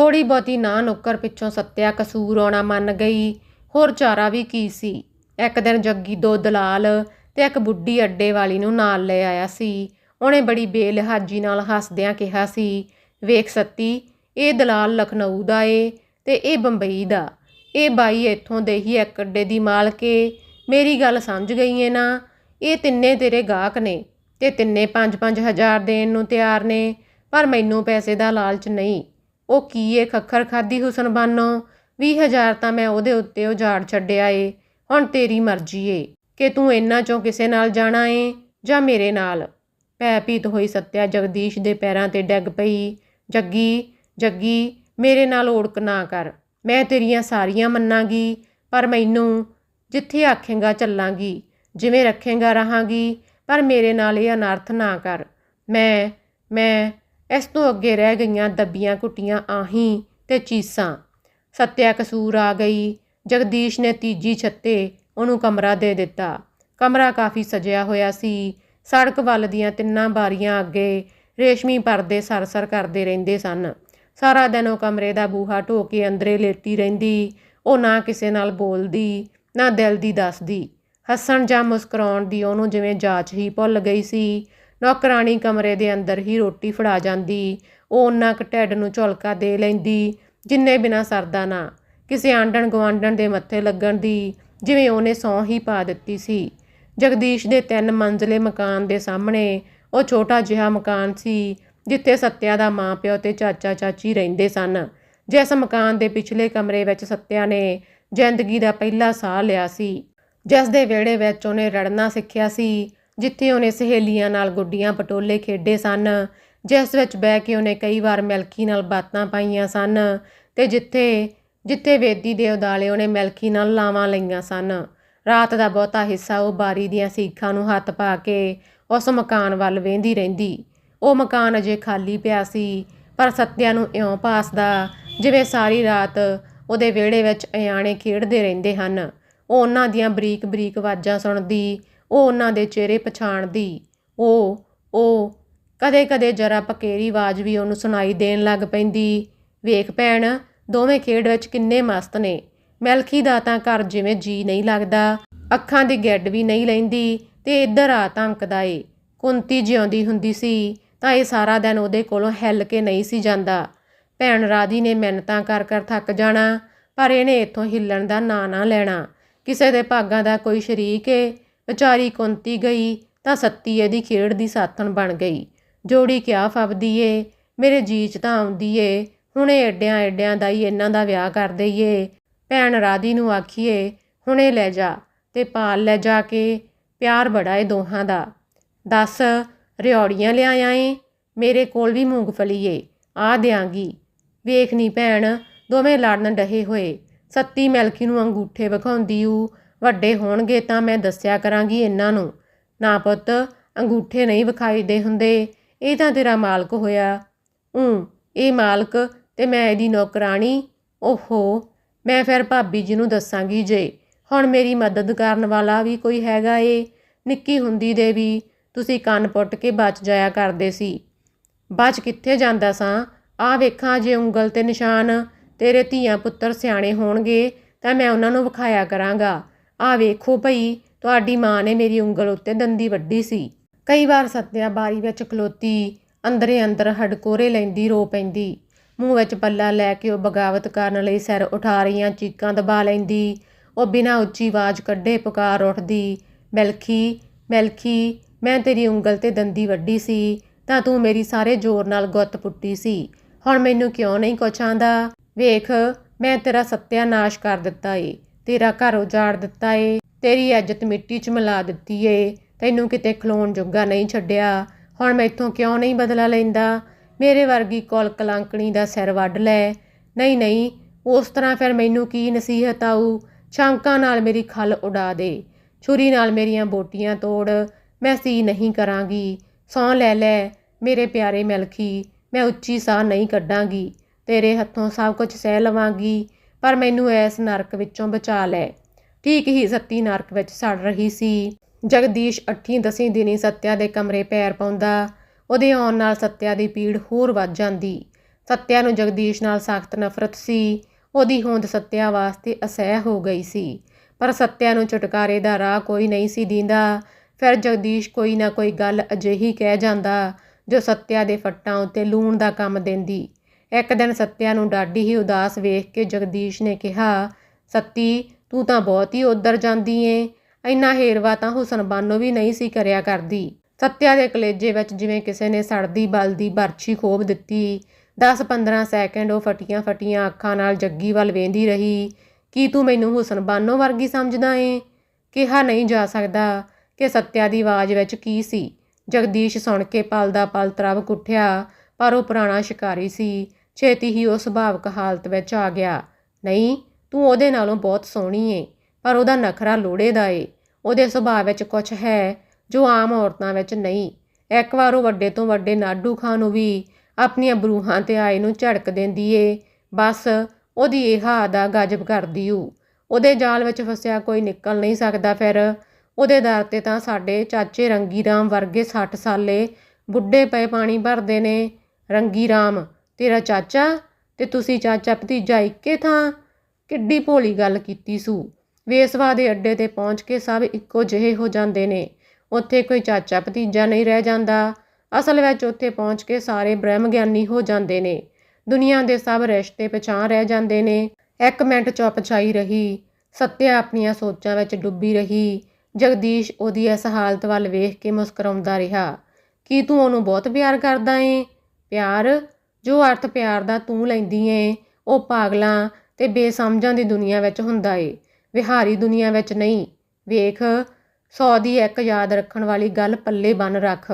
ਥੋੜੀ ਬਹੁਤੀ ਨਾ ਨੁੱਕਰ ਪਿੱਛੋਂ ਸੱਤਿਆ ਕਸੂਰ ਆਉਣਾ ਮੰਨ ਗਈ। ਹੋਰ ਚਾਰਾ ਵੀ ਕੀ ਸੀ? ਇੱਕ ਦਿਨ ਜੱਗੀ ਦੋ ਦਲਾਲ ਤੇ ਇੱਕ ਬੁੱਢੀ ਅੱਡੇ ਵਾਲੀ ਨੂੰ ਨਾਲ ਲੈ ਆਇਆ ਸੀ। ਉਹਨੇ ਬੜੀ ਬੇਲਹਾਜ਼ੀ ਨਾਲ ਹੱਸਦਿਆਂ ਕਿਹਾ ਸੀ, ਵੇਖ ਸੱਤੀ, ਇਹ ਦਲਾਲ ਲਖਨਊ ਦਾ ਏ ਤੇ ਇਹ ਬੰਬਈ ਦਾ। ਇਹ ਬਾਈ ਇੱਥੋਂ ਦੇ ਹੀ ਇੱਕ ਅੱਡੇ ਦੀ ਮਾਲਕ ਏ। ਮੇਰੀ ਗੱਲ ਸਮਝ ਗਈ ਏ ਨਾ? ਇਹ ਤਿੰਨੇ ਤੇਰੇ ਗਾਹਕ ਨੇ ਤੇ ਤਿੰਨੇ 5-5 ਹਜ਼ਾਰ ਦੇਣ ਨੂੰ ਤਿਆਰ ਨੇ, ਪਰ ਮੈਨੂੰ ਪੈਸੇ ਦਾ ਲਾਲਚ ਨਹੀਂ। ਉਹ ਕੀ ਏ ਖੱਖਰ ਖਾਦੀ ਹੁਸਨ ਬਾਨੋ? 20000 ਤਾਂ ਮੈਂ ਉਹਦੇ ਉੱਤੇ ਉਜਾੜ ਛੱਡਿਆ ਏ। ਹੁਣ ਤੇਰੀ ਮਰਜ਼ੀ ਏ ਕਿ ਤੂੰ ਇਹਨਾਂ ਚੋਂ ਕਿਸੇ ਨਾਲ ਜਾਣਾ ਏ ਜਾਂ ਮੇਰੇ ਨਾਲ। ਪੈ ਪੀਤ ਹੋਈ ਸੱਤਿਆ ਜਗਦੀਸ਼ ਦੇ ਪੈਰਾਂ ਤੇ ਡੱਗ ਪਈ। ਜੱਗੀ ਜੱਗੀ, ਮੇਰੇ ਨਾਲ ਓੜਕ ਨਾ ਕਰ। ਮੈਂ ਤੇਰੀਆਂ ਸਾਰੀਆਂ ਮੰਨਾਂਗੀ, ਪਰ ਮੈਨੂੰ ਜਿੱਥੇ ਆਖੇਂਗਾ ਚੱਲਾਂਗੀ, ਜਿਵੇਂ ਰੱਖੇਂਗਾ ਰਹਾਂਗੀ, ਪਰ ਮੇਰੇ ਨਾਲ ਇਹ ਅਨਰਥ ਨਾ ਕਰ। ਮੈਂ ਮੈਂ ਇਸ ਤੋਂ ਅੱਗੇ ਰਹਿ ਗਈਆਂ ਦੱਬੀਆਂ ਕੁੱਟੀਆਂ ਆਹੀਂ ਤੇ ਚੀਸਾਂ। ਸੱਤਿਆ ਕਸੂਰ ਆ ਗਈ। ਜਗਦੀਸ਼ ਨੇ ਤੀਜੀ ਛੱਤੇ ਉਹਨੂੰ ਕਮਰਾ ਦੇ ਦਿੱਤਾ। ਕਮਰਾ ਕਾਫੀ ਸਜਿਆ ਹੋਇਆ ਸੀ। ਸੜਕ ਵੱਲ ਦੀਆਂ ਤਿੰਨਾਂ ਬਾਰੀਆਂ ਅੱਗੇ ਰੇਸ਼ਮੀ ਪਰਦੇ ਸਰਸਰ ਕਰਦੇ ਰਹਿੰਦੇ ਸਨ। ਸਾਰਾ ਦਿਨ ਉਹ ਕਮਰੇ ਦਾ ਬੂਹਾ ਢੋ ਕੇ ਅੰਦਰੇ ਲੇਟੀ ਰਹਿੰਦੀ। ਉਹ ਨਾ ਕਿਸੇ ਨਾਲ ਬੋਲਦੀ, ਨਾ ਦਿਲ ਦੀ ਦੱਸਦੀ। ਹੱਸਣ ਜਾਂ ਮੁਸਕਰਾਉਣ ਦੀ ਉਹਨੂੰ ਜਿਵੇਂ ਜਾਚ ਹੀ ਭੁੱਲ ਗਈ ਸੀ। ਨੌਕਰਾਣੀ ਕਮਰੇ ਦੇ ਅੰਦਰ ਹੀ ਰੋਟੀ ਫੜਾ ਜਾਂਦੀ, ਉਹ ਉਹਨਾਂ ਕੁ ਢਿੱਡ ਨੂੰ ਝੁਲਕਾ ਦੇ ਲੈਂਦੀ, ਜਿੰਨੇ ਬਿਨਾ ਸਰਦਾ ਨਾ। ਕਿਸੇ ਆਂਡਣ ਗੁਆਂਢਣ ਦੇ ਮੱਥੇ ਲੱਗਣ ਦੀ ਜਿਵੇਂ ਉਹਨੇ ਸੌਂ ਹੀ ਪਾ ਦਿੱਤੀ ਸੀ। ਜਗਦੀਸ਼ ਦੇ ਤਿੰਨ ਮੰਜ਼ਲੇ ਮਕਾਨ ਦੇ ਸਾਹਮਣੇ ਉਹ ਛੋਟਾ ਜਿਹਾ ਮਕਾਨ ਸੀ, ਜਿੱਥੇ ਸੱਤਿਆ ਦਾ ਮਾਂ ਪਿਓ ਤੇ ਚਾਚਾ ਚਾਚੀ ਰਹਿੰਦੇ ਸਨ। ਜਿਸ ਮਕਾਨ ਦੇ ਪਿਛਲੇ ਕਮਰੇ ਵਿੱਚ ਸੱਤਿਆ ਨੇ ਜ਼ਿੰਦਗੀ ਦਾ ਪਹਿਲਾ ਸਾਹ ਲਿਆ ਸੀ। ਜਿਸ ਦੇ ਵਿਹੜੇ ਵਿੱਚ ਉਹਨੇ ਰੜਨਾ ਸਿੱਖਿਆ ਸੀ। ਜਿੱਥੇ ਉਹਨੇ ਸਹੇਲੀਆਂ ਨਾਲ ਗੁੱਡੀਆਂ ਪਟੋਲੇ ਖੇਡੇ ਸਨ, ਜਿਸ ਵਿੱਚ ਬਹਿ ਕੇ ਉਹਨੇ ਕਈ ਵਾਰ ਮਿਲਖੀ ਨਾਲ ਬਾਤਾਂ ਪਾਈਆਂ ਸਨ ਤੇ ਜਿੱਥੇ ਜਿੱਥੇ ਵੇਦੀ ਦੇ ਉਦਾਲੇ ਉਹਨੇ ਮਿਲਖੀ ਨਾਲ ਲਾਵਾਂ ਲਈਆਂ ਸਨ। ਰਾਤ ਦਾ ਬਹੁਤਾ ਹਿੱਸਾ ਉਹ ਬਾਰੀ ਦੀਆਂ ਸੀਖਾਂ ਨੂੰ ਹੱਥ ਪਾ ਕੇ ਉਸ ਮਕਾਨ ਵੱਲ ਵੇਂਦੀ ਰਹਿੰਦੀ। ਉਹ ਮਕਾਨ ਅਜੇ ਖਾਲੀ ਪਿਆ ਸੀ, ਪਰ ਸੱਤਿਆ ਨੂੰ ਇਉਂ ਪਾਸਦਾ ਜਿਵੇਂ ਸਾਰੀ ਰਾਤ ਉਹਦੇ ਵਿਹੜੇ ਵਿੱਚ ਅਯਾਣੇ ਖੇਡਦੇ ਰਹਿੰਦੇ ਹਨ। ਉਹ ਉਹਨਾਂ ਦੀਆਂ ਬਰੀਕ ਬਰੀਕ ਆਵਾਜ਼ਾਂ ਸੁਣਦੀ ਉਹ ਉਹਨਾਂ ਦੇ ਚਿਹਰੇ ਪਛਾਣਦੀ। ਉਹ ਉਹ, ਕਦੇ-ਕਦੇ ਜਰਾ ਪਕੇਰੀ ਆਵਾਜ਼ ਵੀ ਉਹਨੂੰ ਸੁਣਾਈ ਦੇਣ ਲੱਗ ਪੈਂਦੀ। ਵੇਖ ਭੈਣ, ਦੋਵੇਂ ਖੇਡ ਵਿੱਚ ਕਿੰਨੇ ਮਸਤ ਨੇ। ਮਿਲਖੀ ਦਾ ਤਾਂ ਘਰ ਜਿਵੇਂ ਜੀ ਨਹੀਂ ਲੱਗਦਾ। ਅੱਖਾਂ ਦੀ ਗੱਡ ਵੀ ਨਹੀਂ ਲੈਂਦੀ ਤੇ ਇੱਧਰ ਆ ਧਮਕਦਾ ਏ। ਕੁੰਤੀ ਜਿਉਂਦੀ ਹੁੰਦੀ ਸੀ, ਤਾਂ ਇਹ ਸਾਰਾ ਦਿਨ ਉਹਦੇ ਕੋਲੋਂ ਹਿੱਲ ਕੇ ਨਹੀਂ ਸੀ ਜਾਂਦਾ। ਭੈਣ ਰਾਧੀ ਨੇ ਮਿਹਨਤਾਂ ਕਰ ਕਰ ਥੱਕ ਜਾਣਾ, ਪਰ ਇਹਨੇ ਇੱਥੋਂ ਹਿੱਲਣ ਦਾ ਨਾਂ ਨਾ ਲੈਣਾ। ਕਿਸੇ ਦੇ ਭਾਗਾਂ ਦਾ ਕੋਈ ਸ਼ਰੀਕ ਏ। ਵਿਚਾਰੀ ਕੁੰਤੀ ਗਈ ਤਾਂ ਸੱਤੀ ਇਹਦੀ ਖੇਡ ਦੀ ਸਾਥਣ ਬਣ ਗਈ। ਜੋੜੀ ਕਿਆ ਫਬਦੀ ਏ ਮੇਰੇ ਜੀ ਚ ਤਾਂ ਆਉਂਦੀ ਏ ਹੁਣੇ ਐਡਿਆਂ ਐਡਿਆਂ ਦਾ ਹੀ ਇਹਨਾਂ ਦਾ ਵਿਆਹ ਕਰ ਦਈਏ। ਭੈਣ ਰਾਧੀ ਨੂੰ ਆਖੀਏ, ਹੁਣੇ ਲੈ ਜਾ ਤੇ ਪਾਲ ਲੈ ਜਾ ਕੇ, ਪਿਆਰ ਬੜਾ ਏ ਦੋਹਾਂ ਦਾ। ਦੱਸ, ਰਿਓੜੀਆਂ ਲਿਆਇਆ ਏ ਮੇਰੇ ਕੋਲ ਵੀ ਮੂੰਗਫਲੀ ਏ ਆ ਦਿਆਂਗੀ। ਵੇਖ ਨੀ ਭੈਣ, ਦੋਵੇਂ ਲੜਨ ਡਹੇ ਹੋਏ। ਸੱਤੀ ਮਿਲਕੀ ਨੂੰ ਅੰਗੂਠੇ ਵਿਖਾਉਂਦੀ ਊ ਵੱਡੇ ਹੋਣਗੇ ਤਾਂ ਮੈਂ ਦੱਸਿਆ ਕਰਾਂਗੀ ਇਹਨਾਂ ਨੂੰ। ਨਾ ਪੁੱਤ, ਅੰਗੂਠੇ ਨਹੀਂ ਵਿਖਾਈਦੇ ਹੁੰਦੇ। ਇਹ ਤਾਂ ਤੇਰਾ ਮਾਲਕ ਹੋਇਆ। ਹੂੰ, ਇਹ ਮਾਲਕ ਤੇ ਮੈਂ ਇਹਦੀ ਨੌਕਰਾਣੀ। ਓਹੋ, ਮੈਂ ਫਿਰ ਭਾਬੀ ਜੀ ਨੂੰ ਦੱਸਾਂਗੀ ਜੇ। ਹੁਣ ਮੇਰੀ ਮਦਦ ਕਰਨ ਵਾਲਾ ਵੀ ਕੋਈ ਹੈਗਾ ਏ। ਨਿੱਕੀ ਹੁੰਦੀ ਦੇ ਵੀ ਤੁਸੀਂ ਕੰਨ ਪੁੱਟ ਕੇ ਬਚ ਜਾਇਆ ਕਰਦੇ ਸੀ। ਬਚ ਕਿੱਥੇ ਜਾਂਦਾ ਸਾਂ? ਆ ਵੇਖਾਂ ਜੇ ਉਂਗਲ ਤੇ ਨਿਸ਼ਾਨ ਤੇਰੇ ਧੀਆਂ ਪੁੱਤਰ ਸਿਆਣੇ ਹੋਣਗੇ ਤਾਂ ਮੈਂ ਉਹਨਾਂ ਨੂੰ ਵਿਖਾਇਆ ਕਰਾਂਗਾ। ਆ ਵੇਖੋ ਭਈ, ਤੁਹਾਡੀ ਮਾਂ ਨੇ ਮੇਰੀ ਉਂਗਲ ਉੱਤੇ ਦੰਦੀ ਵੱਢੀ ਸੀ। ਕਈ ਵਾਰ ਸੱਤਿਆ ਬਾਰੀ ਵਿੱਚ ਖਲੋਤੀ, ਅੰਦਰੇ ਅੰਦਰ ਹੜਕੋਰੇ ਲੈਂਦੀ ਰੋ ਪੈਂਦੀ। ਮੂੰਹ ਵਿੱਚ ਪੱਲਾ ਲੈ ਕੇ ਉਹ ਬਗਾਵਤ ਕਰਨ ਲਈ ਸਿਰ ਉਠਾ ਰਹੀਆਂ ਚੀਕਾਂ ਦਬਾ ਲੈਂਦੀ। ਉਹ ਬਿਨਾਂ ਉੱਚੀ ਆਵਾਜ਼ ਕੱਢੇ ਪੁਕਾਰ ਉੱਠਦੀ ਮਿਲਖੀ ਮਿਲਖੀ ਮੈਂ ਤੇਰੀ ਉਂਗਲ ਤੇ ਦੰਦੀ ਵੱਢੀ ਸੀ, ਤਾਂ ਤੂੰ ਮੇਰੀ ਸਾਰੇ ਜ਼ੋਰ ਨਾਲ ਗੁੱਤ ਪੁੱਟੀ ਸੀ। ਹੁਣ ਮੈਨੂੰ ਕਿਉਂ ਨਹੀਂ ਕੁਛ ਆਂਦਾ? ਵੇਖ, ਮੈਂ ਤੇਰਾ ਸੱਤਿਆਨਾਸ਼ ਕਰ ਦਿੱਤਾ ਏ। ਤੇਰਾ ਘਰ ਉਜਾੜ ਦਿੱਤਾ ਏ, ਤੇਰੀ ਇੱਜ਼ਤ ਮਿੱਟੀ 'ਚ ਮਿਲਾ ਦਿੱਤੀ ਏ। ਤੈਨੂੰ ਕਿਤੇ ਖਲੋਣ ਜੋਗਾ ਨਹੀਂ ਛੱਡਿਆ। ਹੁਣ ਮੈਥੋਂ ਕਿਉਂ ਨਹੀਂ ਬਦਲਾ ਲੈਂਦਾ? ਮੇਰੇ ਵਰਗੀ ਕੋਲ ਕਲੰਕਣੀ ਦਾ ਸਿਰ ਵੱਢ ਲੈ। ਨਹੀਂ ਨਹੀਂ, ਉਸ ਤਰ੍ਹਾਂ ਫਿਰ ਮੈਨੂੰ ਕੀ ਨਸੀਹਤ ਆਊ? ਛਾਂਕਾਂ ਨਾਲ ਮੇਰੀ ਖੱਲ ਉਡਾ ਦੇ। ਛੁਰੀ ਨਾਲ ਮੇਰੀਆਂ ਬੋਟੀਆਂ ਤੋੜ। ਮੈਂ ਸੀ ਨਹੀਂ ਕਰਾਂਗੀ। ਸੌਂ ਲੈ ਲੈ, ਮੇਰੇ ਪਿਆਰੇ ਮਿਲਖੀ, ਮੈਂ ਉੱਚੀ ਸਾਹ ਨਹੀਂ ਕੱਢਾਂਗੀ। ਤੇਰੇ ਹੱਥੋਂ ਸਭ ਕੁਝ ਸਹਿ ਲਵਾਂਗੀ। ਪਰ ਮੈਨੂੰ ਇਸ ਨਰਕ ਵਿੱਚੋਂ ਬਚਾ ਲੈ। ਠੀਕ ਹੀ ਸੱਤੀ ਨਰਕ ਵਿੱਚ ਸੜ ਰਹੀ ਸੀ। ਜਗਦੀਸ਼ 8 ਦਸੀਂ ਦਿਨੀ ਸੱਤਿਆ ਦੇ ਕਮਰੇ ਪੈਰ ਪਾਉਂਦਾ। ਉਹਦੇ ਆਉਣ ਨਾਲ ਸੱਤਿਆ ਦੀ ਪੀੜ ਹੋਰ ਵੱਧ ਜਾਂਦੀ। ਸੱਤਿਆ ਨੂੰ ਜਗਦੀਸ਼ ਨਾਲ ਸਖਤ ਨਫ਼ਰਤ ਸੀ। ਉਹਦੀ ਹੋਂਦ ਸੱਤਿਆ ਵਾਸਤੇ ਅਸਹਿ ਹੋ ਗਈ ਸੀ। ਪਰ ਸੱਤਿਆ ਨੂੰ ਛੁਟਕਾਰੇ ਦਾ ਰਾਹ ਕੋਈ ਨਹੀਂ ਸੀ ਦਿੰਦਾ। ਫਿਰ ਜਗਦੀਸ਼ ਕੋਈ ਨਾ ਕੋਈ ਗੱਲ ਅਜਿਹੀ ਕਹਿ ਜਾਂਦਾ ਜੋ ਸੱਤਿਆ ਦੇ ਫੱਟਾਂ ਉੱਤੇ ਲੂਣ ਦਾ ਕੰਮ ਦਿੰਦੀ। ਇੱਕ ਦਿਨ ਸੱਤਿਆ ਨੂੰ ਡਾਢੀ ਹੀ ਉਦਾਸ ਵੇਖ ਕੇ ਜਗਦੀਸ਼ ਨੇ ਕਿਹਾ, ਸੱਤੀ, ਤੂੰ ਤਾਂ ਬਹੁਤ ਹੀ ਉਧਰ ਜਾਂਦੀ ਏ। ਇੰਨਾ ਹੇਰਵਾ ਤਾਂ ਹੁਸਨ ਬਾਨੋ ਵੀ ਨਹੀਂ ਸੀ ਕਰਿਆ ਕਰਦੀ। ਸੱਤਿਆ ਦੇ ਕਲੇਜੇ ਵਿੱਚ ਜਿਵੇਂ ਕਿਸੇ ਨੇ ਸੜਦੀ ਬਲਦੀ ਬਰਛੀ ਖੋਬ ਦਿੱਤੀ। 10-15 ਸੈਕਿੰਡ ਉਹ ਫਟੀਆਂ ਫਟੀਆਂ ਅੱਖਾਂ ਨਾਲ ਜੱਗੀ ਵੱਲ ਵੇਂਦੀ ਰਹੀ। ਕੀ ਤੂੰ ਮੈਨੂੰ ਹੁਸਨ ਬਾਨੋ ਵਰਗੀ ਸਮਝਦਾ ਏ? ਕਿਹਾ ਨਹੀਂ ਜਾ ਸਕਦਾ ਕਿ ਸੱਤਿਆ ਦੀ ਆਵਾਜ਼ ਵਿੱਚ ਕੀ ਸੀ। ਜਗਦੀਸ਼ ਸੁਣ ਕੇ ਪਲ ਦਾ ਪਲ ਤਰਵ ਉੱਠਿਆ, ਪਰ ਉਹ ਪੁਰਾਣਾ ਸ਼ਿਕਾਰੀ ਸੀ। ਛੇਤੀ ਹੀ ਉਹ ਸੁਭਾਵਕ ਹਾਲਤ ਵਿੱਚ ਆ ਗਿਆ। ਨਹੀਂ, ਤੂੰ ਉਹਦੇ ਨਾਲੋਂ ਬਹੁਤ ਸੋਹਣੀ ਏ, ਪਰ ਉਹਦਾ ਨਖਰਾ ਲੋੜੇ ਦਾ ਏ। ਉਹਦੇ ਸੁਭਾਅ ਵਿੱਚ ਕੁਝ ਹੈ ਜੋ ਆਮ ਔਰਤਾਂ ਵਿੱਚ ਨਹੀਂ। ਇੱਕ ਵਾਰ ਉਹ ਵੱਡੇ ਤੋਂ ਵੱਡੇ ਨਾਡੂ ਖਾਂ ਨੂੰ ਵੀ ਆਪਣੀਆਂ ਬਰੂਹਾਂ ਤੇ ਆਏ ਨੂੰ ਝੜਕ ਦਿੰਦੀ ਏ, ਬਸ ਉਹਦੀ ਇਹ ਆਦਾ ਗਾਜਬ ਕਰਦੀ ਊ। ਉਹਦੇ ਜਾਲ ਵਿੱਚ ਫਸਿਆ ਕੋਈ ਨਿਕਲ ਨਹੀਂ ਸਕਦਾ ਫਿਰ। ਉਹਦੇ ਦਰ ਤੇ ਤਾਂ ਸਾਡੇ ਚਾਚੇ ਰੰਗੀ ਰਾਮ ਵਰਗੇ 60 ਸਾਲੇ ਬੁੱਢੇ ਪਏ ਪਾਣੀ ਭਰਦੇ ਨੇ। ਰੰਗੀ ਰਾਮ ਤੇਰਾ ਚਾਚਾ ਤੇ ਤੁਸੀਂ ਚਾਚਾ ਭਤੀਜਾ ਇੱਕੇ ਥਾਂ। ਕਿੱਡੀ ਭੋਲੀ ਗੱਲ ਕੀਤੀ ਸੂ। ਵੇਸਵਾ ਦੇ ਅੱਡੇ ਤੇ ਪਹੁੰਚ ਕੇ ਸਭ ਇੱਕੋ ਜਿਹੇ ਹੋ ਜਾਂਦੇ ਨੇ। ਉੱਥੇ ਕੋਈ ਚਾਚਾ ਭਤੀਜਾ ਨਹੀਂ ਰਹਿ ਜਾਂਦਾ। ਅਸਲ ਵਿੱਚ ਉੱਥੇ ਪਹੁੰਚ ਕੇ ਸਾਰੇ ਬ੍ਰਹਮ ਗਿਆਨੀ ਹੋ ਜਾਂਦੇ ਨੇ। ਦੁਨੀਆ ਦੇ ਸਭ ਰਿਸ਼ਤੇ ਪਛਾਣ ਰਹਿ ਜਾਂਦੇ ਨੇ। ਇੱਕ ਮਿੰਟ ਚੁੱਪ ਛਾਈ ਰਹੀ। ਸੱਤਿਆ ਆਪਣੀਆਂ ਸੋਚਾਂ ਵਿੱਚ ਡੁੱਬੀ ਰਹੀ। ਜਗਦੀਸ਼ ਉਹਦੀ ਇਸ ਹਾਲਤ ਵੱਲ ਵੇਖ ਕੇ ਮੁਸਕਰਾਉਂਦਾ ਰਿਹਾ। ਕੀ ਤੂੰ ਉਹਨੂੰ ਬਹੁਤ ਪਿਆਰ ਕਰਦਾ ਏ? ਪਿਆਰ? ਜੋ ਅਰਥ ਪਿਆਰ ਦਾ ਤੂੰ ਲੈਂਦੀ ਏ, ਉਹ ਪਾਗਲਾਂ ਤੇ ਬੇਸਮਝਾਂ ਦੀ ਦੁਨੀਆ ਵਿੱਚ ਹੁੰਦਾ ਏ। ਵਿਹਾਰੀ ਦੁਨੀਆ ਵਿੱਚ ਨਹੀਂ। ਵੇਖ, ਸੌ ਦੀ ਇੱਕ ਯਾਦ ਰੱਖਣ ਵਾਲੀ ਗੱਲ ਪੱਲੇ ਬੰਨ ਰੱਖ।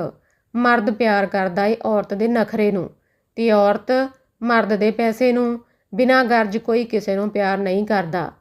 ਮਰਦ ਪਿਆਰ ਕਰਦਾ ਏ ਔਰਤ ਦੇ ਨਖਰੇ ਨੂੰ ਤੇ ਔਰਤ ਮਰਦ ਦੇ ਪੈਸੇ ਨੂੰ। ਬਿਨਾਂ ਗਰਜ ਕੋਈ ਕਿਸੇ ਨੂੰ ਪਿਆਰ ਨਹੀਂ ਕਰਦਾ।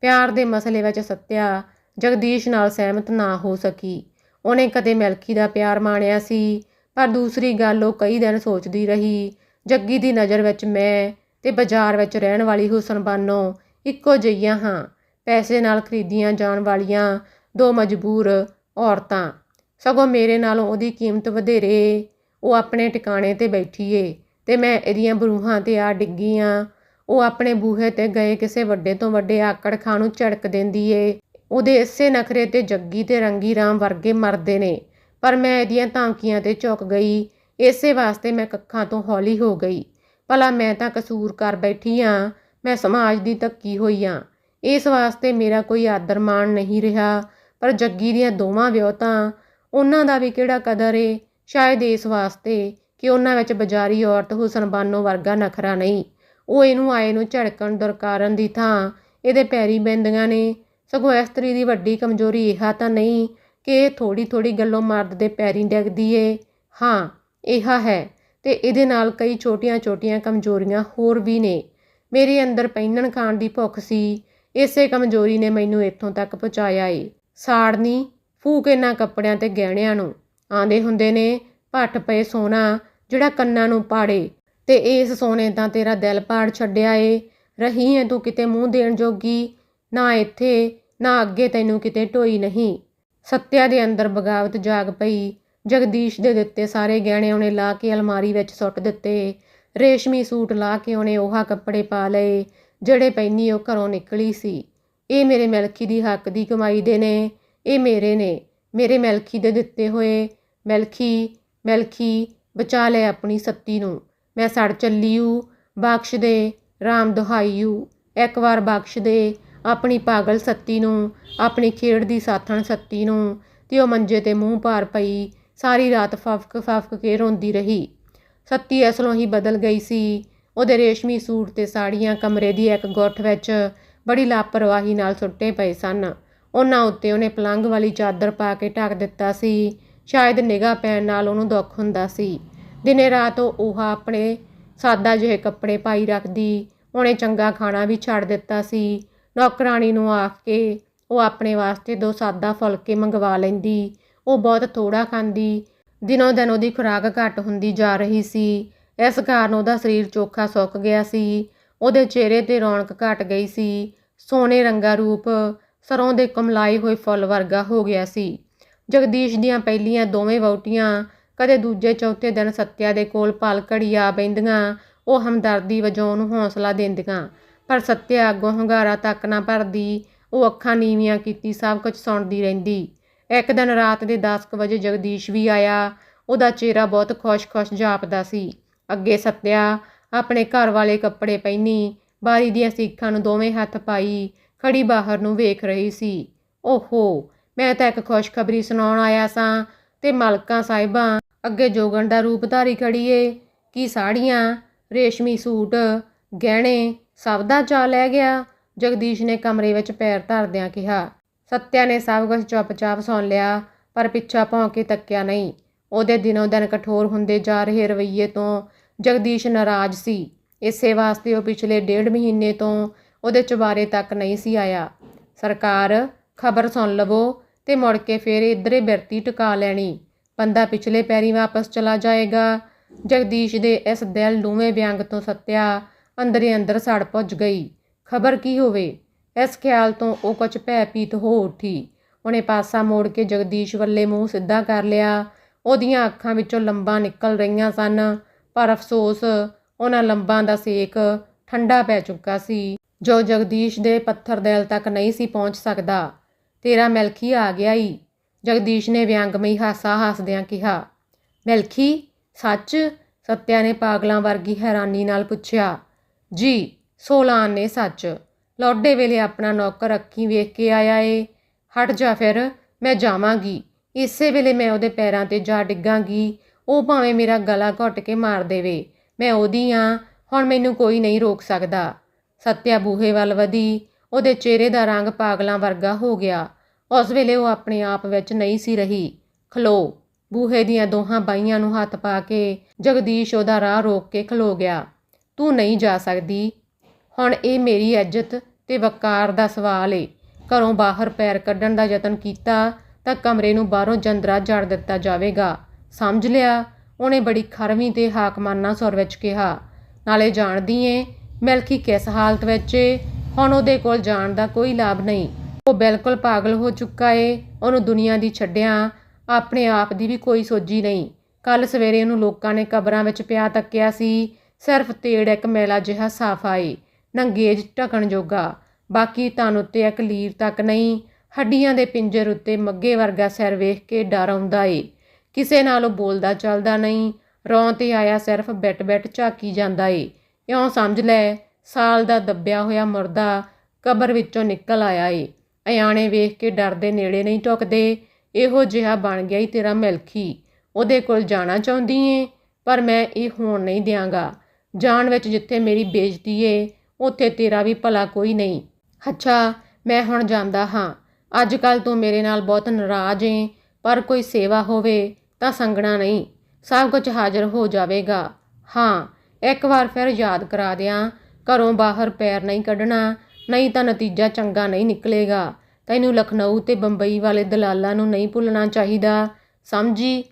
ਪਿਆਰ ਦੇ ਮਸਲੇ ਵਿੱਚ ਸੱਤਿਆ ਜਗਦੀਸ਼ ਨਾਲ ਸਹਿਮਤ ਨਾ ਹੋ ਸਕੀ। ਉਹਨੇ ਕਦੇ ਮਿਲਖੀ ਦਾ ਪਿਆਰ ਮਾਣਿਆ ਸੀ, ਪਰ ਦੂਸਰੀ ਗੱਲ ਉਹ ਕਈ ਦਿਨ ਸੋਚਦੀ ਰਹੀ। ਜੱਗੀ ਦੀ ਨਜ਼ਰ ਵਿੱਚ ਮੈਂ ਤੇ ਬਾਜ਼ਾਰ ਵਿੱਚ ਰਹਿਣ ਵਾਲੀ ਹੁਸਨ ਬਾਨੋ ਇੱਕੋ ਜਿਹੀਆਂ ਹਾਂ। ਪੈਸੇ ਨਾਲ ਖਰੀਦੀਆਂ ਜਾਣ ਵਾਲੀਆਂ ਦੋ ਮਜਬੂਰ ਔਰਤਾਂ। ਸਗੋਂ ਮੇਰੇ ਨਾਲੋਂ ਉਹਦੀ ਕੀਮਤ ਵਧੇਰੇ। ਉਹ ਆਪਣੇ ਟਿਕਾਣੇ ਤੇ ਬੈਠੀ ਏ ਤੇ ਮੈਂ ਇਹਦੀਆਂ ਬਰੂਹਾਂ ਤੇ ਆ ਡਿੱਗੀ ਆ। ਉਹ ਆਪਣੇ ਬੂਹੇ ਤੇ ਗਏ ਕਿਸੇ ਵੱਡੇ ਤੋਂ ਵੱਡੇ ਆਕੜ ਖਾਂ ਨੂੰ ਝੜਕ ਦਿੰਦੀ ਏ। ਉਹਦੇ ਇਸੇ ਨਖਰੇ ਤੇ ਜੱਗੀ ਤੇ ਰੰਗੀ ਰਾਮ ਵਰਗੇ ਮਰਦੇ ਨੇ। ਪਰ ਮੈਂ ਇਹਦੀਆਂ ਧਮਕੀਆਂ ਤੇ ਝੁਕ ਗਈ। ਇਸੇ ਵਾਸਤੇ ਮੈਂ ਕੱਖਾਂ ਤੋਂ ਹੌਲੀ ਹੋ ਗਈ। ਭਲਾ ਮੈਂ ਤਾਂ ਕਸੂਰ ਕਰ ਬੈਠੀ ਆ, ਮੈਂ ਸਮਾਜ ਦੀ ਧੱਕੀ ਹੋਈ ਆ। ਇਸ ਵਾਸਤੇ ਮੇਰਾ ਕੋਈ ਆਦਰ ਮਾਣ ਨਹੀਂ ਰਿਹਾ, ਪਰ ਜੱਗੀ ਦੀਆਂ ਦੋਵਾਂ ਵਿਉਤਾਂ ਉਹਨਾਂ ਦਾ ਵੀ ਕਿਹੜਾ ਕਦਰ ਏ? ਸ਼ਾਇਦ ਇਸ ਵਾਸਤੇ ਕਿ ਉਹਨਾਂ ਵਿੱਚ ਬਾਜ਼ਾਰੀ ਔਰਤ ਹੁਸਨ ਬਾਨੋ ਵਰਗਾ ਨਖਰਾ ਨਹੀਂ। ਉਹ ਇਹਨੂੰ ਆਏ ਨੂੰ ਝੜਕਣ ਦਰਕਾਰਨ ਦੀ ਥਾਂ, ਇਹਦੇ ਪੈਰੀ ਬੈਂਦੀਆਂ ਨੇ। ਸਗੋਂ ਇਸਤਰੀ ਦੀ ਵੱਡੀ ਕਮਜ਼ੋਰੀ ਇਹ ਤਾਂ ਨਹੀਂ ਕਿ ਇਹ ਥੋੜੀ ਥੋੜੀ ਗੱਲੋਂ ਮਰਦ ਦੇ ਪੈਰੀ ਡਿੱਗਦੀ ਏ। ਹਾਂ ਇਹ ਹੈ ਤੇ ਇਹਦੇ ਨਾਲ ਕਈ ਛੋਟੀਆਂ-ਛੋਟੀਆਂ ਕਮਜ਼ੋਰੀਆਂ ਹੋਰ ਵੀ ਨੇ। ਮੇਰੇ ਅੰਦਰ ਪੈਨਣ ਖਾਣ ਦੀ ਭੁੱਖ ਸੀ, ਇਸੇ ਕਮਜ਼ੋਰੀ ਨੇ ਮੈਨੂੰ ਇੱਥੋਂ ਤੱਕ ਪਹੁੰਚਾਇਆ ਏ। ਸਾੜਨੀ, ਫੂਕ ਇਹਨਾਂ ਕੱਪੜਿਆਂ ਤੇ ਗਹਿਣਿਆਂ ਨੂੰ। ਆਂਦੇ ਹੁੰਦੇ ਨੇ, ਭੱਠ ਪਏ ਸੋਨਾ, ਜਿਹੜਾ ਕੰਨਾਂ ਨੂੰ ਪਾੜੇ। ਤੇ ਇਸ ਸੋਨੇ ਤਾਂ ਤੇਰਾ ਦਿਲ ਪਾੜ ਛੱਡਿਆ ਏ। ਰਹੀ ਐ ਤੂੰ ਕਿਤੇ ਮੂੰਹ ਦੇਣ ਜੋਗੀ? ਨਾ ਇੱਥੇ, ਨਾ ਅੱਗੇ ਤੈਨੂੰ ਕਿਤੇ ਢੋਈ ਨਹੀਂ। ਸੱਤਿਆ ਦੇ ਅੰਦਰ ਬਗਾਵਤ ਜਾਗ ਪਈ। ਜਗਦੀਸ਼ ਦੇ ਦਿੱਤੇ ਸਾਰੇ ਗਹਿਣੇ ਉਹਨੇ ਲਾ ਕੇ ਅਲਮਾਰੀ ਵਿੱਚ ਸੁੱਟ ਦਿੱਤੇ। ਰੇਸ਼ਮੀ ਸੂਟ ਲਾ ਕੇ ਉਹਨੇ ਉਹਾ ਕੱਪੜੇ ਪਾ ਲਏ, ਜਿਹੜੇ ਪਹਿਨੀ ਉਹ ਘਰੋਂ ਨਿਕਲੀ ਸੀ। ਇਹ ਮੇਰੇ ਮਿਲਖੀ ਦੀ ਹੱਕ ਦੀ ਕਮਾਈ ਦੇ ਨੇ, ਇਹ ਮੇਰੇ ਨੇ। ਮੇਰੇ ਮਿਲਖੀ ਦੇ ਦਿੱਤੇ ਹੋਏ ਮਿਲਖੀ ਮਿਲਖੀ ਬਚਾ ਲੈ ਆਪਣੀ ਸੱਤੀ ਨੂੰ। ਮੈਂ ਸੜ ਚੱਲੀਊ, ਬਖਸ਼ ਦੇ, ਰਾਮ ਦੁਹਾਈਊ। ਇੱਕ ਵਾਰ ਬਖਸ਼ ਦੇ ਆਪਣੀ ਪਾਗਲ ਸੱਤੀ ਨੂੰ, ਆਪਣੀ ਖੇਡ ਦੀ ਸਾਥਣ ਸੱਤੀ ਨੂੰ। ਤੇ ਉਹ ਮੰਜੇ ਤੇ ਮੂੰਹ ਭਾਰ ਪਈ ਸਾਰੀ ਰਾਤ ਫਫਕ ਫਫਕ ਕੇ ਰੋਂਦੀ ਰਹੀ। ਸੱਤੀ ਅਸਲੋਂ ਹੀ ਬਦਲ ਗਈ ਸੀ। ਉਹਦੇ ਰੇਸ਼ਮੀ ਸੂਟ ਤੇ ਸਾੜੀਆਂ ਕਮਰੇ ਦੀ ਇੱਕ ਗੁੱਠ ਵਿੱਚ ਬੜੀ ਲਾਪਰਵਾਹੀ ਨਾਲ ਸੁੱਟੇ ਪਏ ਸਨ। ਉਹਨਾਂ ਉੱਤੇ ਉਹਨੇ ਪਲੰਗ ਵਾਲੀ ਚਾਦਰ ਪਾ ਕੇ ਢੱਕ ਦਿੱਤਾ ਸੀ। ਸ਼ਾਇਦ ਨਿਗਾਹ ਪੈਣ ਨਾਲ ਉਹਨੂੰ ਦੁੱਖ ਹੁੰਦਾ ਸੀ। ਦਿਨੇ ਰਾਤ ਉਹ ਉਹ ਆਪਣੇ ਸਾਦਾ ਜਿਹੇ ਕੱਪੜੇ ਪਾਈ ਰੱਖਦੀ। ਉਹਨੇ ਚੰਗਾ ਖਾਣਾ ਵੀ ਛੱਡ ਦਿੱਤਾ ਸੀ। ਨੌਕਰਾਣੀ ਨੂੰ ਆਖ ਕੇ ਉਹ ਆਪਣੇ ਵਾਸਤੇ ਦੋ ਸਾਦਾ ਫੁਲਕੇ ਮੰਗਵਾ ਲੈਂਦੀ। ਉਹ ਬਹੁਤ ਥੋੜਾ ਖਾਂਦੀ, ਦਿਨੋਂ ਦਿਨ ਉਹਦੀ ਖੁਰਾਕ ਘੱਟ ਹੁੰਦੀ ਜਾ ਰਹੀ ਸੀ। ਇਸ ਕਾਰਨ ਉਹਦਾ ਸਰੀਰ ਚੋਖਾ ਸੁੱਕ ਗਿਆ ਸੀ। ਉਹਦੇ ਚਿਹਰੇ ਤੇ ਰੌਣਕ ਘਟ ਗਈ ਸੀ। ਸੋਨੇ ਰੰਗਾ ਰੂਪ ਸਰੋਂ ਦੇ ਕਮਲਾਈ ਹੋਏ ਫੁੱਲ ਵਰਗਾ ਹੋ ਗਿਆ ਸੀ। ਜਗਦੀਸ਼ ਦੀਆਂ ਪਹਿਲੀਆਂ ਦੋਵੇਂ ਵਹੁਟੀਆਂ ਕਦੇ ਦੂਜੇ ਚੌਥੇ ਦਿਨ ਸੱਤਿਆ ਦੇ ਕੋਲ ਪਲ ਘੜੀ ਆ ਬੈੰਦੀਆਂ ਉਹ ਹਮਦਰਦੀ ਵਜੋਂ ਉਹਨੂੰ ਹੌਸਲਾ ਦਿੰਦੀਆਂ। ਪਰ ਸੱਤਿਆ ਅੱਗੋਂ ਹੰਗਾਰਾ ਤੱਕ ਨਾ ਭਰਦੀ, ਉਹ ਅੱਖਾਂ ਨੀਵੀਆਂ ਕੀਤੀ ਸਭ ਕੁਝ ਸੁਣਦੀ ਰਹਿੰਦੀ। ਇੱਕ ਦਿਨ ਰਾਤ ਦੇ 10 ਕੁ ਵਜੇ ਜਗਦੀਸ਼ ਵੀ ਆਇਆ। ਉਹਦਾ ਚਿਹਰਾ ਬਹੁਤ ਖੁਸ਼-ਖੁਸ਼ ਜਾਪਦਾ ਸੀ। ਅੱਗੇ ਸੱਤਿਆ, ਆਪਣੇ ਘਰ ਵਾਲੇ ਕੱਪੜੇ ਪਹਿਨੀ, ਬਾਰੀ ਦੀਆਂ ਸੀਖਾਂ ਨੂੰ ਦੋਵੇਂ ਹੱਥ ਪਾਈ ਖੜੀ ਬਾਹਰ ਨੂੰ ਵੇਖ ਰਹੀ ਸੀ। ਓਹੋ, ਮੈਂ ਤਾਂ ਇੱਕ ਖੁਸ਼ਖਬਰੀ ਸੁਣਾਉਣ ਆਇਆ ਸਾਂ ਤੇ ਮਲਕਾਂ ਸਾਹਿਬਾਂ ਅੱਗੇ ਜੋਗਣ ਦਾ ਰੂਪ ਧਾਰੀ ਖੜੀ ਏ ਕੀ ਸਾੜੀਆਂ, ਰੇਸ਼ਮੀ ਸੂਟ, ਗਹਿਣੇ, ਸਭ ਦਾ ਚਾਅ ਲੈ ਗਿਆ? ਜਗਦੀਸ਼ ਨੇ ਕਮਰੇ ਵਿੱਚ ਪੈਰ ਧਰਦਿਆਂ ਕਿਹਾ। ਸੱਤਿਆ ਨੇ ਸਭ ਕੁਝ ਚੁੱਪਚਾਪ ਸੁਣ ਲਿਆ, ਪਰ ਪਿੱਛਾ ਭੌਂ ਕੇ ਤੱਕਿਆ ਨਹੀਂ। ਉਹਦੇ ਦਿਨੋਂ ਦਿਨ ਕਠੋਰ ਹੁੰਦੇ ਜਾ ਰਹੇ ਰਵੱਈਏ ਤੋਂ ਜਗਦੀਸ਼ ਨਾਰਾਜ਼ ਸੀ। ਇਸੇ ਵਾਸਤੇ ਉਹ ਪਿਛਲੇ ਡੇਢ ਮਹੀਨੇ ਤੋਂ ਉਹਦੇ ਚੁਬਾਰੇ ਤੱਕ ਨਹੀਂ ਸੀ ਆਇਆ। ਸਰਕਾਰ, ਖਬਰ ਸੁਣ ਲਵੋ ਤੇ ਮੁੜ ਕੇ ਫੇਰ ਇਧਰੇ ਬਿਰਤੀ ਟਿਕਾ ਲੈਣੀ। ਬੰਦਾ ਪਿਛਲੇ ਪੈਰੀ ਵਾਪਸ ਚਲਾ ਜਾਏਗਾ। ਜਗਦੀਸ਼ ਦੇ ਇਸ ਦਿਲ ਲੂਵੇਂ ਵਿਅੰਗ ਤੋਂ ਸੱਤਿਆ ਅੰਦਰੇ ਅੰਦਰ ਸੜ ਪੁੱਜ ਗਈ। ਖਬਰ ਕੀ ਹੋਵੇ? ਇਸ ਖਿਆਲ ਤੋਂ ਉਹ ਕੁਝ ਭੈਭੀਤ ਹੋ ਉੱਠੀ। ਉਹਨੇ ਪਾਸਾ ਮੋੜ ਕੇ ਜਗਦੀਸ਼ ਵੱਲੇ ਮੂੰਹ ਸਿੱਧਾ ਕਰ ਲਿਆ। ਉਹਦੀਆਂ ਅੱਖਾਂ ਵਿੱਚੋਂ ਲੰਬਾਂ ਨਿਕਲ ਰਹੀਆਂ ਸਨ, ਪਰ ਅਫਸੋਸ, ਉਹਨਾਂ ਲੰਬਾਂ ਦਾ ਸੇਕ ਠੰਡਾ ਪੈ ਚੁੱਕਾ ਸੀ। ਜੋ ਜਗਦੀਸ਼ ਦੇ ਪੱਥਰ ਦਿਲ ਤੱਕ ਨਹੀਂ ਸੀ ਪਹੁੰਚ ਸਕਦਾ, ਤੇਰਾ ਮਿਲਖੀ ਆ ਗਿਆ ਈ। ਜਗਦੀਸ਼ ਨੇ ਵਿਅੰਗਮਈ ਹਾਸਾ ਹੱਸਦਿਆਂ ਕਿਹਾ, ਮਿਲਖੀ, ਸੱਚ? ਸੱਤਿਆ ਨੇ ਪਾਗਲਾਂ ਵਰਗੀ ਹੈਰਾਨੀ ਨਾਲ ਪੁੱਛਿਆ, ਜੀ, ਸੋਲਾਨ ਨੇ ਸੱਚ। ਲੋਡੇ ਵੇਲੇ ਆਪਣਾ ਨੌਕਰ ਅੱਖੀਂ ਵੇਖ ਕੇ ਆਇਆ ਏ। ਹਟ ਜਾ ਫਿਰ, ਮੈਂ ਜਾਵਾਂਗੀ। ਇਸੇ ਵੇਲੇ ਮੈਂ ਉਹਦੇ ਪੈਰਾਂ ਤੇ ਜਾ ਡਿੱਗਾਂਗੀ। ਉਹ ਭਾਵੇਂ ਮੇਰਾ ਗਲਾ ਘੁੱਟ ਕੇ ਮਾਰ ਦੇਵੇ। ਮੈਂ ਉਹਦੀ ਆ, ਹੁਣ ਮੈਨੂੰ ਕੋਈ ਨਹੀਂ ਰੋਕ ਸਕਦਾ। ਸੱਤਿਆ ਬੂਹੇ ਵੱਲ ਵਧੀ। ਉਹਦੇ ਚਿਹਰੇ ਦਾ ਰੰਗ ਪਾਗਲਾਂ ਵਰਗਾ ਹੋ ਗਿਆ। ਉਸ ਵੇਲੇ ਉਹ ਆਪਣੇ ਆਪ ਵਿੱਚ ਨਹੀਂ ਸੀ ਰਹੀ। ਖਲੋ। ਬੂਹੇ ਦੀਆਂ ਦੋਹਾਂ ਬਾਈਆਂ ਨੂੰ ਹੱਥ ਪਾ ਕੇ ਜਗਦੀਸ਼ ਉਹਦਾ ਰਾਹ ਰੋਕ ਕੇ ਖਲੋ ਗਿਆ। ਤੂੰ ਨਹੀਂ ਜਾ ਸਕਦੀ। ਹੁਣ ਇਹ ਮੇਰੀ ਇੱਜ਼ਤ ਤੇ ਵਕਾਰ ਦਾ ਸਵਾਲ ਏ। ਘਰੋਂ ਬਾਹਰ ਪੈਰ ਕੱਢਣ ਦਾ ਯਤਨ ਕੀਤਾ ਤਾਂ ਕਮਰੇ ਨੂੰ ਬਾਹਰੋਂ ਜੰਦਰਾ ਜੜ ਦਿੱਤਾ ਜਾਵੇਗਾ। ਸਮਝ ਲਿਆ? ਉਹਨੇ ਬੜੀ ਖਰਵੀਂ ਤੇ ਹਾਕਮਾਨਾ ਸੁਰ ਵਿੱਚ ਕਿਹਾ। ਨਾਲੇ ਜਾਣਦੀ ਏ, ਮਿਲਖੀ ਕਿਸ ਹਾਲਤ ਵਿੱਚ ਏ? ਹੁਣ ਉਹਦੇ ਕੋਲ ਜਾਣ ਦਾ ਕੋਈ ਲਾਭ ਨਹੀਂ। ਉਹ ਬਿਲਕੁਲ ਪਾਗਲ ਹੋ ਚੁੱਕਾ ਏ। ਉਹਨੂੰ ਦੁਨੀਆ ਦੀ ਛੱਡਿਆ ਆਪਣੇ ਆਪ ਦੀ ਵੀ ਕੋਈ ਸੋਝੀ ਨਹੀਂ। ਕੱਲ ਸਵੇਰੇ ਉਹਨੂੰ ਲੋਕਾਂ ਨੇ ਕਬਰਾਂ ਵਿੱਚ ਪਿਆ ਤੱਕਿਆ ਸੀ। ਸਿਰਫ ਤੇੜ ਇੱਕ ਮੈਲਾ ਜਿਹਾ ਸਾਫ਼ ਆਏ। ਨੰਗੇਜ ਢਕਣ ਜੋਗਾ। ਬਾਕੀ ਤਨ ਉੱਤੇ ਅਕਲੀਰ ਤੱਕ ਨਹੀਂ, ਹੱਡੀਆਂ ਦੇ ਪਿੰਜਰ ਉੱਤੇ ਮੱਗੇ ਵਰਗਾ ਸਿਰ ਵੇਖ ਕੇ ਡਰ ਆਉਂਦਾ ਏ। ਕਿਸੇ ਨਾਲ ਉਹ ਬੋਲਦਾ ਚੱਲਦਾ ਨਹੀਂ, ਰੌਂ ਤੇ ਆਇਆ ਸਿਰਫ ਬੈਟ ਬੈਟ ਝਾਕੀ ਜਾਂਦਾ ਏ। ਇਉਂ ਸਮਝ ਲੈ, ਸਾਲ ਦਾ ਦੱਬਿਆ ਹੋਇਆ ਮੁਰਦਾ ਕਬਰ ਵਿੱਚੋਂ ਨਿਕਲ ਆਇਆ ਏ। ਅਯਾਣੇ ਵੇਖ ਕੇ ਡਰ ਦੇ ਨੇੜੇ ਨਹੀਂ ਟੁਕਦੇ, ਇਹੋ ਜਿਹਾ ਬਣ ਗਿਆ ਈ ਤੇਰਾ ਮਿਲਖੀ। ਉਹਦੇ ਕੋਲ ਜਾਣਾ ਚਾਹੁੰਦੀ ਏ, ਪਰ ਮੈਂ ਇਹ ਹੋਣ ਨਹੀਂ ਦਿਆਂਗਾ। ਜਾਣ ਵਿੱਚ ਜਿੱਥੇ ਮੇਰੀ ਬੇਇੱਜ਼ਤੀ ਏ ਉੱਥੇ ਤੇਰਾ ਵੀ ਭਲਾ ਕੋਈ ਨਹੀਂ। ਅੱਛਾ, ਮੈਂ ਹੁਣ ਜਾਂਦਾ ਹਾਂ। ਅੱਜ ਕੱਲ ਤੂੰ ਮੇਰੇ ਨਾਲ ਬਹੁਤ ਨਾਰਾਜ਼ ਏ, ਪਰ ਕੋਈ ਸੇਵਾ ਹੋਵੇ ਤਾਂ ਸੰਗਣਾ ਨਹੀਂ। ਸਭ ਕੁਝ ਹਾਜ਼ਰ ਹੋ ਜਾਵੇਗਾ। ਹਾਂ, ਇੱਕ ਵਾਰ ਫਿਰ ਯਾਦ ਕਰਾ ਦਿਆਂ। ਘਰੋਂ ਬਾਹਰ ਪੈਰ ਨਹੀਂ ਕੱਢਣਾ, ਨਹੀਂ ਤਾਂ ਨਤੀਜਾ ਚੰਗਾ ਨਹੀਂ ਨਿਕਲੇਗਾ। ਤੈਨੂੰ ਲਖਨਊ ਤੇ ਬੰਬਈ ਵਾਲੇ ਦਲਾਲਾਂ ਨੂੰ ਨਹੀਂ ਭੁੱਲਣਾ ਚਾਹੀਦਾ। ਸਮਝੀ?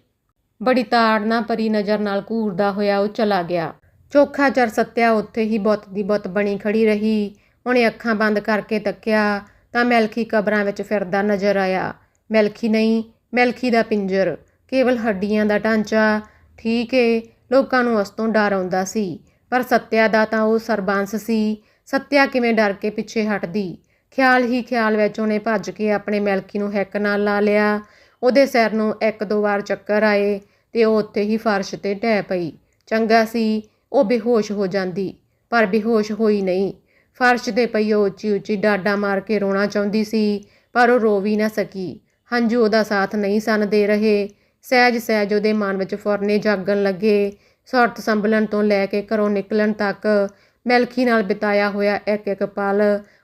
ਬੜੀ ਤਾੜਨਾ ਭਰੀ ਨਜ਼ਰ ਨਾਲ ਘੂਰਦਾ ਹੋਇਆ ਉਹ ਚਲਾ ਗਿਆ। ਚੋਖਾ ਚਰ ਸੱਤਿਆ, ਉੱਥੇ ਹੀ ਬੁੱਤ ਦੀ ਬੁੱਤ ਬਣੀ ਖੜੀ ਰਹੀ। ਉਹਨੇ ਅੱਖਾਂ ਬੰਦ ਕਰਕੇ ਤੱਕਿਆ, ਤਾਂ ਮਿਲਖੀ ਕਬਰਾਂ ਵਿੱਚ ਫਿਰਦਾ ਨਜ਼ਰ ਆਇਆ। ਮਿਲਖੀ ਨਹੀਂ, ਮਿਲਖੀ ਦਾ ਪਿੰਜਰ, ਕੇਵਲ ਹੱਡੀਆਂ ਦਾ ਢਾਂਚਾ। ਠੀਕ ਏ, ਲੋਕਾਂ ਨੂੰ ਉਸ ਤੋਂ ਡਰ ਆਉਂਦਾ ਸੀ, ਪਰ ਸੱਤਿਆ ਦਾ ਤਾਂ ਉਹ ਸਰਬੰਸ ਸੀ। ਸੱਤਿਆ ਕਿਵੇਂ ਡਰ ਕੇ ਪਿੱਛੇ ਹਟਦੀ? ਖਿਆਲ ਹੀ ਖਿਆਲ ਵਿੱਚ ਉਹਨੇ ਭੱਜ ਕੇ ਆਪਣੇ ਮਿਲਕੀ ਨੂੰ ਹੈਕ ਨਾਲ ਲਾ ਲਿਆ। ਉਹਦੇ ਸਿਰ ਨੂੰ ਇੱਕ ਦੋ ਵਾਰ ਚੱਕਰ ਆਏ ਤੇ ਉਹ ਉੱਥੇ ਹੀ ਫਰਸ਼ ਤੇ ਢਹਿ ਪਈ। ਚੰਗਾ ਸੀ ਉਹ ਬੇਹੋਸ਼ ਹੋ ਜਾਂਦੀ, ਪਰ ਬੇਹੋਸ਼ ਹੋਈ ਨਹੀਂ। ਫਰਸ਼ ਤੇ ਪਈ ਉਹ ਉੱਚੀ ਉੱਚੀ ਡਾਡਾ ਮਾਰ ਕੇ ਰੋਣਾ ਚਾਹੁੰਦੀ ਸੀ, ਪਰ ਉਹ ਰੋ ਵੀ ਨਾ ਸਕੀ। ਹੰਝੂ ਉਹਦਾ ਸਾਥ ਨਹੀਂ ਸਨ ਦੇ ਰਹੇ। ਸਹਿਜ ਸਹਿਜ ਉਹਦੇ ਮਨ ਵਿੱਚ ਫੁਰਨੇ ਜਾਗਣ ਲੱਗੇ। ਸੁਰਤ ਸੰਭਲਣ ਤੋਂ ਲੈ ਕੇ ਘਰੋਂ ਨਿਕਲਣ ਤੱਕ ਮਿਲਖੀ ਨਾਲ ਬਿਤਾਇਆ ਹੋਇਆ ਇੱਕ ਇੱਕ ਪਲ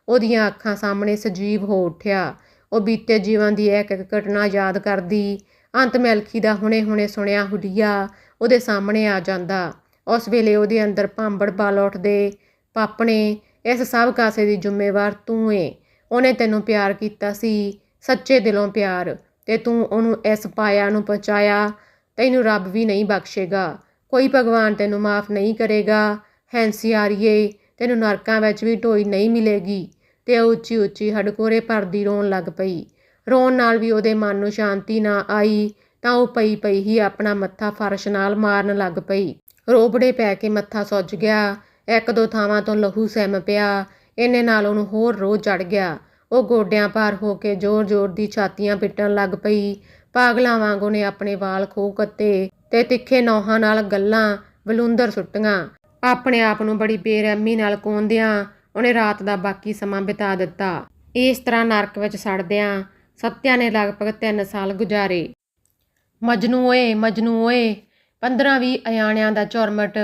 ਉਹਦੀਆਂ ਅੱਖਾਂ ਸਾਹਮਣੇ ਸਜੀਵ ਹੋ ਉੱਠਿਆ। ਉਹ ਬੀਤੇ ਜੀਵਨ ਦੀ ਇੱਕ ਇੱਕ ਘਟਨਾ ਯਾਦ ਕਰਦੀ। ਅੰਤ ਮਿਲਖੀ ਦਾ ਹੁਣੇ-ਹੁਣੇ ਸੁਣਿਆ ਹੁਲੀਆ ਉਹਦੇ ਸਾਹਮਣੇ ਆ ਜਾਂਦਾ। ਉਸ ਵੇਲੇ ਉਹਦੇ ਅੰਦਰ ਭਾਂਬੜ ਬਾਲ ਉੱਠਦੇ ਪਾਪਣੇ ਇਸ ਸਭ ਕਾਸੇ ਦੀ ਜ਼ਿੰਮੇਵਾਰ ਤੂੰ ਏ। ਉਹਨੇ ਤੈਨੂੰ ਪਿਆਰ ਕੀਤਾ ਸੀ, ਸੱਚੇ ਦਿਲੋਂ ਪਿਆਰ, ਤੇ ਤੂੰ ਉਹਨੂੰ ਇਸ ਪਾਇਆ ਨੂੰ ਪਹੁੰਚਾਇਆ। ਤੈਨੂੰ ਰੱਬ ਵੀ ਨਹੀਂ ਬਖਸ਼ੇਗਾ, ਕੋਈ ਭਗਵਾਨ ਤੈਨੂੰ ਮਾਫ ਨਹੀਂ ਕਰੇਗਾ। ਹੈਂਸੀਆਰੀਏ ਤੈਨੂੰ ਨਰਕਾਂ ਵਿੱਚ ਵੀ ਢੋਈ ਨਹੀਂ ਮਿਲੇਗੀ। ਤੇ ਉਹ ਉੱਚੀ ਉੱਚੀ ਹੜਕੋਰੇ ਭਰਦੀ ਰੋਣ ਲੱਗ ਪਈ। ਰੋਣ ਨਾਲ ਵੀ ਉਹਦੇ ਮਨ ਨੂੰ ਸ਼ਾਂਤੀ ਨਾ ਆਈ, ਤਾਂ ਉਹ ਪਈ ਪਈ ਹੀ ਆਪਣਾ ਮੱਥਾ ਫਰਸ਼ ਨਾਲ ਮਾਰਨ ਲੱਗ ਪਈ। ਰੋਬੜੇ ਪੈ ਕੇ ਮੱਥਾ ਸੁੱਜ ਗਿਆ। ਇੱਕ ਦੋ ਥਾਵਾਂ ਤੋਂ ਲਹੂ ਸਹਿਮ ਪਿਆ। ਇਹਨੇ ਨਾਲ ਉਹਨੂੰ ਹੋਰ ਰੋਹ ਚੜ ਗਿਆ। ਉਹ ਗੋਡਿਆਂ ਭਾਰ ਹੋ ਕੇ ਜ਼ੋਰ-ਜ਼ੋਰ ਦੀ ਛਾਤੀਆਂ ਪਿੱਟਣ ਲੱਗ ਪਈ। ਪਾਗਲਾਂ ਵਾਂਗ ਉਹਨੇ ਆਪਣੇ ਵਾਲ ਖੋਹ ਕੱਤੇ ਤੇ ਤਿੱਖੇ ਨੌਹਾਂ ਨਾਲ ਗੱਲਾਂ ਬਲੂੰਦਰ ਸੁੱਟੀਆਂ। ਆਪਣੇ ਆਪ ਨੂੰ ਬੜੀ ਬੇਰਹਿਮੀ ਨਾਲ ਕੋਂਦਿਆਂ ਉਹਨੇ ਰਾਤ ਦਾ ਬਾਕੀ ਸਮਾਂ ਬਿਤਾ ਦਿੱਤਾ। ਇਸ ਤਰ੍ਹਾਂ ਨਰਕ ਵਿੱਚ ਸੜਦਿਆਂ ਸੱਤਿਆ ਨੇ ਲਗਭਗ 3 ਸਾਲ ਗੁਜ਼ਾਰੇ। ਮਜਨੂ ਓਏ ਮਜਨੂ ਓਏ 15-20 ਅਯਾਣਿਆਂ ਦਾ ਝੁਰਮਟ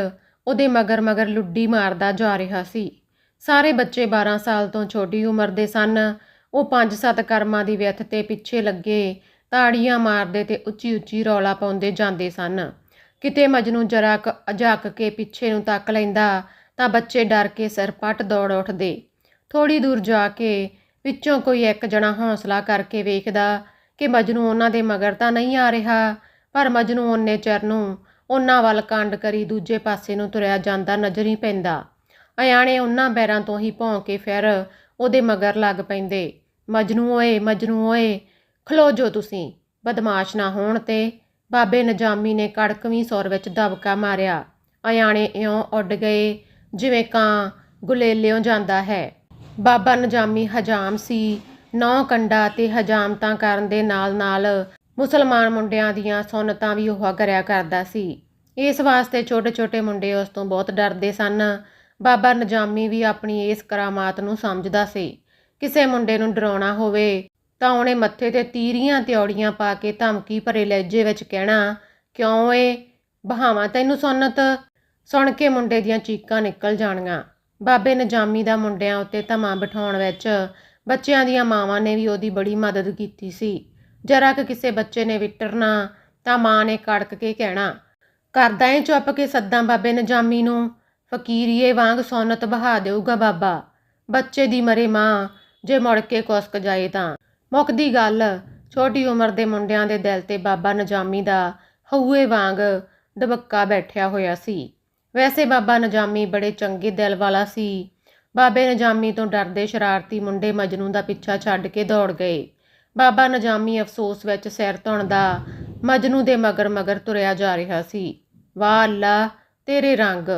ਉਹਦੇ ਮਗਰ ਮਗਰ ਲੁੱਡੀ ਮਾਰਦਾ ਜਾ ਰਿਹਾ ਸੀ। ਸਾਰੇ ਬੱਚੇ 12 ਸਾਲ ਤੋਂ ਛੋਟੀ ਉਮਰ ਦੇ ਸਨ। ਉਹ ਪੰਜ ਸੱਤ ਕਰਮਾਂ ਦੀ ਵਿਅਥ ਤੇ ਪਿੱਛੇ ਲੱਗੇ, ਤਾੜੀਆਂ ਮਾਰਦੇ ਤੇ ਉੱਚੀ ਉੱਚੀ ਰੌਲਾ ਪਾਉਂਦੇ ਜਾਂਦੇ ਸਨ। ਕਿਤੇ ਮਜਨੂ ਜਰਾ ਕੁ ਅਝੱਕ ਕੇ ਪਿੱਛੇ ਨੂੰ ਤੱਕ ਲੈਂਦਾ ਤਾਂ ਬੱਚੇ ਡਰ ਕੇ ਸਿਰ ਪੱਟ ਦੌੜ ਉੱਠਦੇ। ਥੋੜੀ ਦੂਰ ਜਾ ਕੇ ਵਿੱਚੋਂ ਕੋਈ ਇੱਕ ਜਣਾ ਹੌਸਲਾ ਕਰਕੇ ਵੇਖਦਾ ਕਿ ਮਜਨੂ ਉਹਨਾਂ ਦੇ ਮਗਰ ਤਾਂ ਨਹੀਂ ਆ ਰਿਹਾ। ਪਰ ਮਜਨੂੰ ਉਹਨੇ ਚਿਰ ਨੂੰ ਉਹਨਾਂ ਵੱਲ ਕੰਡ ਕਰੀ, ਦੂਜੇ ਪਾਸੇ ਨੂੰ ਤੁਰਿਆ ਜਾਂਦਾ ਨਜ਼ਰ ਹੀ ਪੈਂਦਾ। ਅਯਾਣੇ ਉਹਨਾਂ ਬੈਰਾਂ ਤੋਂ ਹੀ ਭੌਂ ਕੇ ਫਿਰ ਉਹਦੇ ਮਗਰ ਲੱਗ ਪੈਂਦੇ। ਮਜਨੂ ਓਏ ਮਜਨੂ ਓਏ, ਖਲੋ ਜੋ ਤੁਸੀਂ, ਬਦਮਾਸ਼ ਨਾ ਹੋਣ ਤੇ ਬਾਬੇ ਨਜਾਮੀ ਨੇ ਕੜਕਵੀਂ ਸੁਰ ਵਿੱਚ ਦਬਕਾ ਮਾਰਿਆ। ਅਯਾਣੇ ਇਉਂ ਉੱਡ ਗਏ, ਜਿਵੇਂ ਕਾਂ ਗੁਲੇਲਿਓਂ ਜਾਂਦਾ ਹੈ। ਬਾਬਾ ਨਜਾਮੀ ਹਜਾਮ ਸੀ, ਨੌ ਕੰਡਾ ਤੇ ਹਜਾਮਤਾਂ ਕਰਨ ਦੇ ਨਾਲ ਨਾਲ ਮੁਸਲਮਾਨ ਮੁੰਡਿਆਂ ਦੀਆਂ ਸੁੰਨਤਾਂ ਵੀ ਉਹ ਕਰਿਆ ਕਰਦਾ ਸੀ। ਇਸ ਵਾਸਤੇ ਛੋਟੇ-ਛੋਟੇ ਮੁੰਡੇ ਉਸ ਤੋਂ ਬਹੁਤ ਡਰਦੇ ਸਨ। ਬਾਬਾ ਨਜਾਮੀ ਵੀ ਆਪਣੀ ਇਸ ਕਰਾਮਾਤ ਨੂੰ ਸਮਝਦਾ ਸੀ। ਕਿਸੇ ਮੁੰਡੇ ਨੂੰ ਡਰਾਉਣਾ ਹੋਵੇ ਤਾਂ ਉਹਨੇ ਮੱਥੇ ਤੇ ਤੀਰੀਆਂ ਤਿਉੜੀਆਂ ਪਾ ਕੇ ਧਮਕੀ ਭਰੇ ਲਹਿਜੇ ਵਿੱਚ ਕਹਿਣਾ, ਕਿਉਂ ਏ? ਬਹਾਵਾਂ ਤੈਨੂੰ ਸੁੰਨਤ? ਸੁਣ ਕੇ ਮੁੰਡੇ ਦੀਆਂ ਚੀਕਾਂ ਨਿਕਲ ਜਾਣੀਆਂ ਬਾਬੇ ਨਜਾਮੀ ਦਾ ਮੁੰਡਿਆਂ ਉੱਤੇ ਧਮਾ ਬਿਠਾਉਣ ਵਿੱਚ ਬੱਚਿਆਂ ਦੀਆਂ ਮਾਵਾਂ ਨੇ ਵੀ ਉਹਦੀ ਬੜੀ ਮਦਦ ਕੀਤੀ ਸੀ। ਜਰਾ ਕਿ ਕਿਸੇ ਬੱਚੇ ਨੇ ਵਿਟਰਨਾ, ਤਾਂ ਮਾਂ ਨੇ ਕੜਕ ਕੇ ਕਹਿਣਾ, ਕਰਦਾ ਏ ਚੁੱਪ ਕੇ ਸੱਦਾਂ ਬਾਬੇ ਨਜਾਮੀ ਨੂੰ? ਫਕੀਰੀਏ ਵਾਂਗ ਸੌਨਤ ਬਹਾ ਦੇਊਗਾ ਬਾਬਾ। ਬੱਚੇ ਦੀ ਮਰੇ ਮਾਂ, ਜੇ ਮੁੜ ਕੇ ਕੁਸਕ ਜਾਏ ਤਾਂ। ਮੁੱਕਦੀ ਗੱਲ, ਛੋਟੀ ਉਮਰ ਦੇ ਮੁੰਡਿਆਂ ਦੇ ਦਿਲ ਤੇ ਬਾਬਾ ਨਜਾਮੀ ਦਾ ਹਊਏ ਵਾਂਗ ਦਬੱਕਾ ਬੈਠਿਆ ਹੋਇਆ ਸੀ। ਵੈਸੇ ਬਾਬਾ ਨਜਾਮੀ ਬੜੇ ਚੰਗੇ ਦਿਲ ਵਾਲਾ ਸੀ। ਬਾਬੇ ਨਜਾਮੀ ਤੋਂ ਡਰਦੇ ਸ਼ਰਾਰਤੀ ਮੁੰਡੇ ਮਜਨੂ ਦਾ ਪਿੱਛਾ ਛੱਡ ਕੇ ਦੌੜ ਗਏ। ਬਾਬਾ ਨਜਾਮੀ ਅਫਸੋਸ ਵਿੱਚ ਸਿਰ ਧੁਣਦਾ ਮਜਨੂ ਦੇ ਮਗਰ ਮਗਰ ਤੁਰਿਆ ਜਾ ਰਿਹਾ ਸੀ। ਵਾਹ ਅੱਲਾ ਤੇਰੇ ਰੰਗ।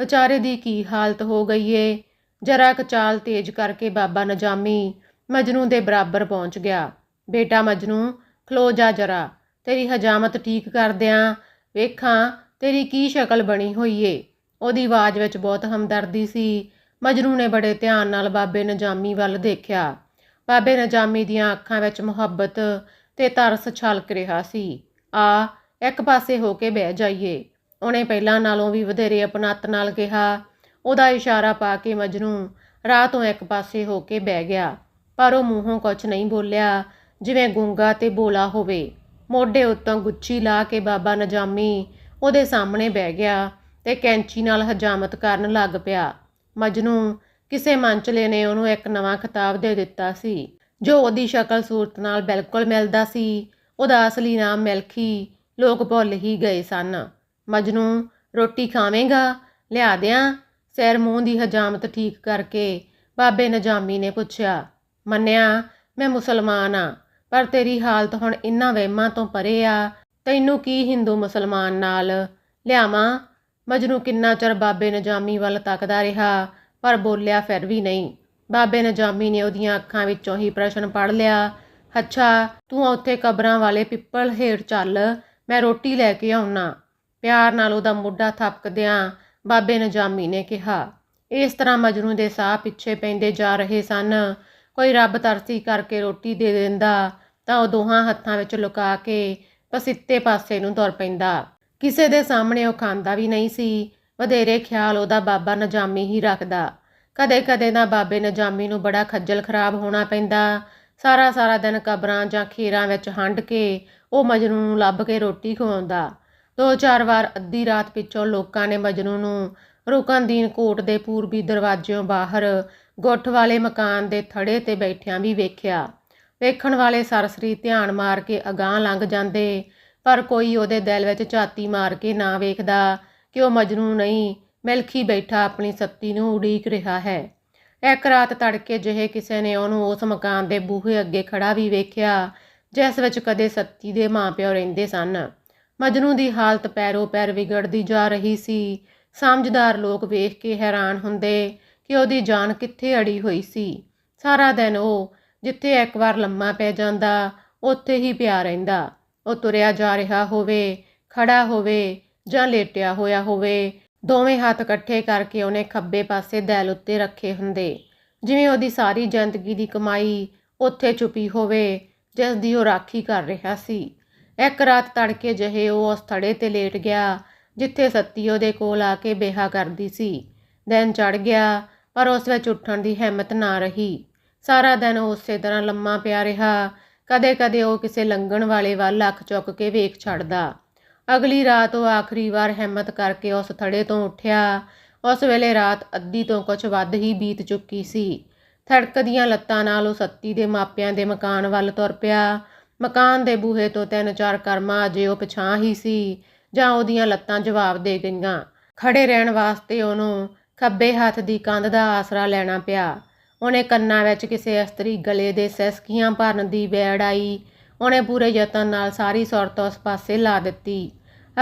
ਵਿਚਾਰੇ ਦੀ ਕੀ ਹਾਲਤ ਹੋ ਗਈ ਏ? ਜਰਾ ਕਚਾਲ ਤੇਜ਼ ਕਰਕੇ ਬਾਬਾ ਨਜਾਮੀ ਮਜਨੂ ਦੇ ਬਰਾਬਰ ਪਹੁੰਚ ਗਿਆ। ਬੇਟਾ ਮਜਨੂ, ਖਲੋ ਜਾ ਜਰਾ। ਤੇਰੀ ਹਜਾਮਤ ਠੀਕ ਕਰਦਿਆਂ ਵੇਖਾਂ ਤੇਰੀ ਕੀ ਸ਼ਕਲ ਬਣੀ ਹੋਈ ਏ। ਉਹਦੀ ਆਵਾਜ਼ ਵਿੱਚ ਬਹੁਤ ਹਮਦਰਦੀ ਸੀ। ਮਜਨੂ ਨੇ ਬੜੇ ਧਿਆਨ ਨਾਲ ਬਾਬੇ ਨਜਾਮੀ ਵੱਲ ਦੇਖਿਆ। ਬਾਬੇ ਨਜਾਮੀ ਦੀਆਂ ਅੱਖਾਂ ਵਿੱਚ ਮੁਹੱਬਤ ਤੇ ਤਰਸ ਛਲਕ ਰਿਹਾ ਸੀ। ਆ, ਇੱਕ ਪਾਸੇ ਹੋ ਕੇ ਬਹਿ ਜਾਈਏ। ਉਹਨੇ ਪਹਿਲਾਂ ਨਾਲੋਂ ਵੀ ਵਧੇਰੇ ਅਪਣਤ ਨਾਲ ਕਿਹਾ। ਉਹਦਾ ਇਸ਼ਾਰਾ ਪਾ ਕੇ ਮਜਨੂੰ ਰਾਹ ਤੋਂ ਇੱਕ ਪਾਸੇ ਹੋ ਕੇ ਬਹਿ ਗਿਆ। ਪਰ ਉਹ ਮੂੰਹੋਂ ਕੁਝ ਨਹੀਂ ਬੋਲਿਆ, ਜਿਵੇਂ ਗੂੰਗਾ ਤੇ ਬੋਲਾ ਹੋਵੇ। ਮੋਢੇ ਉੱਤੋਂ ਗੁੱਛੀ ਲਾ ਕੇ ਬਾਬਾ ਨਜਾਮੀ ਉਹਦੇ ਸਾਹਮਣੇ ਬਹਿ ਗਿਆ ਤੇ ਕੈਂਚੀ ਨਾਲ ਹਜਾਮਤ ਕਰਨ ਲੱਗ ਪਿਆ। ਮਜਨੂੰ ਕਿਸੇ ਮੰਚਲੇ ਨੇ ਉਹਨੂੰ ਇੱਕ ਨਵਾਂ ਖਿਤਾਬ ਦੇ ਦਿੱਤਾ ਸੀ, ਜੋ ਉਹਦੀ ਸ਼ਕਲ ਸੂਰਤ ਨਾਲ ਬਿਲਕੁਲ ਮਿਲਦਾ ਸੀ। ਉਹਦਾ ਅਸਲੀ ਨਾਮ ਮਿਲਖੀ, ਲੋਕ ਭੁੱਲ ਹੀ ਗਏ ਸਨ। ਮਜਨੂ, ਰੋਟੀ ਖਾਵੇਂਗਾ? ਲਿਆ ਦਿਆਂ? ਸਿਰ ਮੂੰਹ ਦੀ ਹਜਾਮਤ ਠੀਕ ਕਰਕੇ ਬਾਬੇ ਨਜਾਮੀ ਨੇ ਪੁੱਛਿਆ, ਮੰਨਿਆ, ਮੈਂ ਮੁਸਲਮਾਨ ਆ, ਪਰ ਤੇਰੀ ਹਾਲਤ ਹੁਣ ਇੰਨਾ ਵਹਿਮਾਂ ਤੋਂ ਪਰੇ ਆ। ਤੈਨੂੰ ਕੀ ਹਿੰਦੂ ਮੁਸਲਮਾਨ ਨਾਲ ਲਿਆਵਾਂ? ਮਜਨੂ ਕਿੰਨਾ ਚਿਰ ਬਾਬੇ ਨਜਾਮੀ ਵੱਲ ਤੱਕਦਾ ਰਿਹਾ ਪਰ ਬੋਲਿਆ ਫਿਰ ਵੀ ਨਹੀਂ। ਬਾਬੇ ਨਜਾਮੀ ਨੇ ਉਹਦੀਆਂ ਅੱਖਾਂ ਵਿੱਚੋਂ ਹੀ ਪ੍ਰਸ਼ਨ ਪੜ ਲਿਆ, ਅੱਛਾ, ਤੂੰ ਉੱਥੇ ਕਬਰਾਂ ਵਾਲੇ ਪਿੱਪਲ ਹੇਠ ਚੱਲ, ਮੈਂ ਰੋਟੀ ਲੈ ਕੇ ਆਉਣਾ ਪਿਆਰ ਨਾਲ ਉਹਦਾ ਮੋਢਾ ਥਪਕਦਿਆਂ ਬਾਬੇ ਨਜਾਮੀ ਨੇ ਕਿਹਾ, ਇਸ ਤਰ੍ਹਾਂ ਮਜਨੂ ਦੇ ਸਾਹ ਪਿੱਛੇ ਪੈਂਦੇ ਜਾ ਰਹੇ ਸਨ। ਕੋਈ ਰੱਬ ਤਰਸੀ ਕਰਕੇ ਰੋਟੀ ਦੇ ਦਿੰਦਾ, ਤਾਂ ਉਹ ਦੋਹਾਂ ਹੱਥਾਂ ਵਿੱਚ ਲੁਕਾ ਕੇ ਪਸਿੱਤੇ ਪਾਸੇ ਨੂੰ ਤੁਰ ਪੈਂਦਾ। ਕਿਸੇ ਦੇ ਸਾਹਮਣੇ ਉਹ ਖਾਂਦਾ ਵੀ ਨਹੀਂ ਸੀ। ਵਧੇਰੇ ਖਿਆਲ ਉਹਦਾ ਬਾਬਾ ਨਜਾਮੀ ਹੀ ਰੱਖਦਾ। ਕਦੇ-ਕਦੇ ਨਾ ਬਾਬੇ ਨਜਾਮੀ ਨੂੰ ਬੜਾ ਖੱਜਲ ਖਰਾਬ ਹੋਣਾ ਪੈਂਦਾ। ਸਾਰਾ ਸਾਰਾ ਦਿਨ ਕਬਰਾਂ ਜਾਂ ਖੀਰਾਂ ਵਿੱਚ ਹੰਡ ਕੇ ਉਹ ਮਜਨੂ ਨੂੰ ਲੱਭ ਕੇ ਰੋਟੀ ਖਵਾਉਂਦਾ। ਦੋ ਚਾਰ ਵਾਰ ਅੱਧੀ ਰਾਤ ਪਿੱਛੋਂ ਲੋਕਾਂ ਨੇ ਮਜਨੂ ਨੂੰ ਰੁਕਨਦੀਨ ਕੋਟ ਦੇ ਪੂਰਬੀ ਦਰਵਾਜ਼ਿਓਂ ਬਾਹਰ ਗੁੱਠ ਵਾਲੇ ਮਕਾਨ ਦੇ ਥੜੇ ਤੇ ਬੈਠਿਆਂ ਵੀ ਵੇਖਿਆ। ਵੇਖਣ ਵਾਲੇ ਸਰਸਰੀ ਧਿਆਨ ਮਾਰ ਕੇ ਅਗਾਹ ਲੰਘ ਜਾਂਦੇ, ਪਰ ਕੋਈ ਉਹਦੇ ਦਿਲ ਵਿੱਚ ਝਾਤੀ ਮਾਰ ਕੇ ਨਾ ਵੇਖਦਾ। ਕਿ ਉਹ ਮਜਨੂ ਨਹੀਂ, ਮਿਲਖੀ ਬੈਠਾ ਆਪਣੀ ਸੱਤੀ ਨੂੰ ਉਡੀਕ ਰਿਹਾ ਹੈ। ਇੱਕ ਰਾਤ ਤੜਕੇ ਜਿਹੇ ਕਿਸੇ ਨੇ ਉਹਨੂੰ ਉਸ ਮਕਾਨ ਦੇ ਬੂਹੇ ਅੱਗੇ ਖੜਾ ਵੀ ਵੇਖਿਆ, ਜਿਸ ਵਿੱਚ ਕਦੇ ਸੱਤੀ ਦੇ ਮਾਪਿਓ ਰਹਿੰਦੇ ਸਨ। ਮਜਨੂ ਦੀ ਹਾਲਤ ਪੈਰੋ ਪੈਰ ਵਿਗੜਦੀ ਜਾ ਰਹੀ ਸੀ। ਸਮਝਦਾਰ ਲੋਕ ਵੇਖ ਕੇ ਹੈਰਾਨ ਹੁੰਦੇ ਕਿ ਉਹਦੀ ਜਾਨ ਕਿੱਥੇ ਅੜੀ ਹੋਈ ਸੀ। ਸਾਰਾ ਦਿਨ ਉਹ ਜਿੱਥੇ ਇੱਕ ਵਾਰ ਲੰਮਾ ਪੈ ਜਾਂਦਾ, ਉੱਥੇ ਹੀ ਪਿਆ ਰਹਿੰਦਾ। ਉਹ ਤੁਰਿਆ ਜਾ ਰਿਹਾ ਹੋਵੇ ਖੜਾ ਹੋਵੇ ਜਾਂ ਲੇਟਿਆ ਹੋਇਆ ਹੋਵੇ, ਦੋਵੇਂ ਹੱਥ ਇਕੱਠੇ ਕਰਕੇ ਉਹਨੇ ਖੱਬੇ ਪਾਸੇ ਦੈਲ ਉੱਤੇ ਰੱਖੇ ਹੁੰਦੇ। ਜਿਵੇਂ ਉਹਦੀ ਸਾਰੀ ਜ਼ਿੰਦਗੀ ਦੀ ਕਮਾਈ ਉੱਥੇ ਛੁਪੀ ਹੋਵੇ ਜਿਸ ਦੀ ਉਹ ਰਾਖੀ ਕਰ ਰਿਹਾ ਸੀ। ਇੱਕ ਰਾਤ ਤੜਕੇ ਜਿਹੇ ਉਹ ਉਸ ਥੜੇ ਤੇ ਲੇਟ ਗਿਆ, ਜਿੱਥੇ ਸੱਤੀ ਉਹਦੇ ਕੋਲ ਆ ਕੇ ਬੇਹਾ ਕਰਦੀ ਸੀ। ਦਿਨ ਚੜ ਗਿਆ, ਪਰ ਉਸ ਵਿੱਚ ਉੱਠਣ ਦੀ ਹਿੰਮਤ ਨਾ ਰਹੀ। ਸਾਰਾ ਦਿਨ ਉਹ ਉਸੇ ਤਰ੍ਹਾਂ ਲੰਮਾ ਪਿਆ ਰਿਹਾ, ਕਦੇ-ਕਦੇ ਉਹ ਕਿਸੇ ਲੰਘਣ ਵਾਲੇ ਵੱਲ ਅੱਖ ਚੁੱਕ ਕੇ ਵੇਖ ਛੱਡਦਾ। ਅਗਲੀ ਰਾਤ ਉਹ ਆਖਰੀ ਵਾਰ ਹਿੰਮਤ ਕਰਕੇ ਉਸ ਥੜੇ ਤੋਂ ਉੱਠਿਆ। ਉਸ ਵੇਲੇ ਰਾਤ ਅੱਧੀ ਤੋਂ ਕੁਝ ਵੱਧ ਹੀ ਬੀਤ ਚੁੱਕੀ ਸੀ। ਥੜਕਦੀਆਂ ਲੱਤਾਂ ਨਾਲ ਉਹ ਸੱਤੀ ਦੇ ਮਾਪਿਆਂ ਦੇ ਮਕਾਨ ਵੱਲ ਤੁਰ ਪਿਆ। ਮਕਾਨ ਦੇ ਬੂਹੇ ਤੋਂ ਤਿੰਨ ਚਾਰ ਕਰਮਾਂ ਅਜੇ ਉਹ ਪਛਾਂ ਹੀ ਸੀ, ਜਾਂ ਉਹਦੀਆਂ ਲੱਤਾਂ ਜਵਾਬ ਦੇ ਗਈਆਂ। ਖੜੇ ਰਹਿਣ ਵਾਸਤੇ ਉਹਨੂੰ ਖੱਬੇ ਹੱਥ ਦੀ ਕੰਧ ਦਾ ਆਸਰਾ ਲੈਣਾ ਪਿਆ। ਉਹਨੇ ਕੰਨਾਂ ਵਿੱਚ ਕਿਸੇ ਅਸਤਰੀ ਗਲੇ ਦੇ ਸਿਸਕੀਆਂ ਭਰਨ ਦੀ ਵੈੜ ਆਈ। ਉਹਨੇ ਪੂਰੇ ਯਤਨ ਨਾਲ ਸਾਰੀ ਸੁਰਤ ਉਸ ਪਾਸੇ ਲਾ ਦਿੱਤੀ।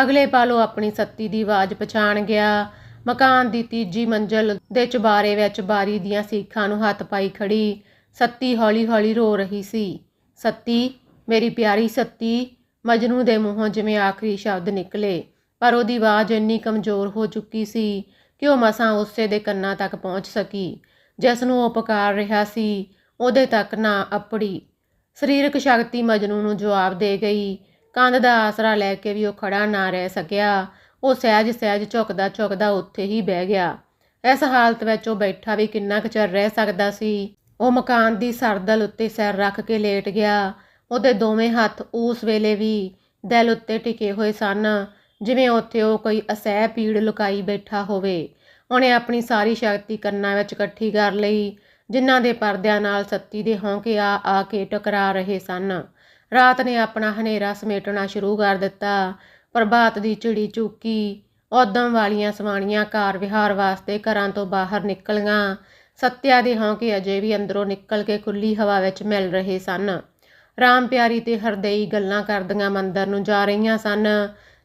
ਅਗਲੇ ਪਲ ਉਹ ਆਪਣੀ ਸੱਤੀ ਦੀ ਆਵਾਜ਼ ਪਛਾਣ ਗਿਆ। ਮਕਾਨ ਦੀ ਤੀਜੀ ਮੰਜ਼ਲ ਦੇ ਚੁਬਾਰੇ ਵਿੱਚ ਬਾਰੀ ਦੀਆਂ ਸੀਖਾਂ ਨੂੰ ਹੱਥ ਪਾਈ ਖੜੀ ਸੱਤੀ ਹੌਲੀ-ਹੌਲੀ ਰੋ ਰਹੀ ਸੀ। ਸੱਤੀ, ਮੇਰੀ ਪਿਆਰੀ ਸੱਤੀ, ਮਜਨੂ ਦੇ ਮੂੰਹੋਂ ਜਿਵੇਂ ਆਖਰੀ ਸ਼ਬਦ ਨਿਕਲੇ, ਪਰ ਉਹਦੀ ਆਵਾਜ਼ ਇੰਨੀ ਕਮਜ਼ੋਰ ਹੋ ਚੁੱਕੀ ਸੀ ਕਿ ਉਹ ਮਸਾਂ ਉਸੇ ਦੇ ਕੰਨਾਂ ਤੱਕ ਪਹੁੰਚ ਸਕੀ। ਜਿਸ ਨੂੰ ਉਹ ਪੁਕਾਰ ਰਿਹਾ ਸੀ, ਉਹਦੇ ਤੱਕ ਨਾ ਅਪੜੀ। ਸਰੀਰਕ ਸ਼ਕਤੀ ਮਜਨੂ ਨੂੰ ਜਵਾਬ ਦੇ ਗਈ। ਕੰਧ ਦਾ ਆਸਰਾ ਲੈ ਕੇ ਵੀ ਉਹ ਖੜਾ ਨਾ ਰਹਿ ਸਕਿਆ। ਉਹ ਸਹਿਜ ਸਹਿਜ ਝੁਕਦਾ ਝੁਕਦਾ ਉੱਥੇ ਹੀ ਬਹਿ ਗਿਆ। ਇਸ ਹਾਲਤ ਵਿੱਚ ਉਹ ਬੈਠਾ ਵੀ ਕਿੰਨਾ ਕੁ ਚਿਰ ਰਹਿ ਸਕਦਾ ਸੀ। ਉਹ ਮਕਾਨ ਦੀ ਸਰਦਲ ਉੱਤੇ ਸਿਰ ਰੱਖ ਕੇ ਲੇਟ ਗਿਆ। ਉਹਦੇ ਦੋਵੇਂ ਹੱਥ ਉਸ ਵੇਲੇ ਵੀ ਦਿਲ ਉੱਤੇ ਟਿਕੇ ਹੋਏ ਸਨ, ਜਿਵੇਂ ਉੱਥੇ ਉਹ ਕੋਈ ਅਸਹਿ ਪੀੜ ਲੁਕਾਈ ਬੈਠਾ ਹੋਵੇ। ਉਹਨੇ ਆਪਣੀ ਸਾਰੀ ਸ਼ਕਤੀ ਕੰਨਾਂ ਵਿੱਚ ਇਕੱਠੀ ਕਰ ਲਈ। ਜਿਨ੍ਹਾਂ ਦੇ ਪਰਦਿਆਂ ਨਾਲ ਸੱਤੀ ਦੇ ਹੌਂਕੇ ਆ ਆ ਕੇ ਟਕਰਾ ਰਹੇ ਸਨ। ਰਾਤ ਨੇ ਆਪਣਾ ਹਨੇਰਾ ਸਮੇਟਣਾ ਸ਼ੁਰੂ ਕਰ ਦਿੱਤਾ। ਪ੍ਰਭਾਤ ਦੀ ਚਿੜੀ ਚੁੱਕੀ ਉਦਮ ਵਾਲੀਆਂ ਸਵਾਣੀਆਂ ਕਾਰ ਵਿਹਾਰ ਵਾਸਤੇ ਘਰਾਂ ਤੋਂ ਬਾਹਰ ਨਿਕਲੀਆਂ। ਸੱਤਿਆ ਦੇ ਹੌਂਕੇ ਅਜੇ ਵੀ ਅੰਦਰੋਂ ਨਿਕਲ ਕੇ ਖੁੱਲੀ ਹਵਾ ਵਿੱਚ ਮਿਲ ਰਹੇ ਸਨ। ਰਾਮ ਪਿਆਰੀ ਤੇ ਹਰਦੇਈ ਗੱਲਾਂ ਕਰਦੀਆਂ ਮੰਦਰ ਨੂੰ ਜਾ ਰਹੀਆਂ ਸਨ।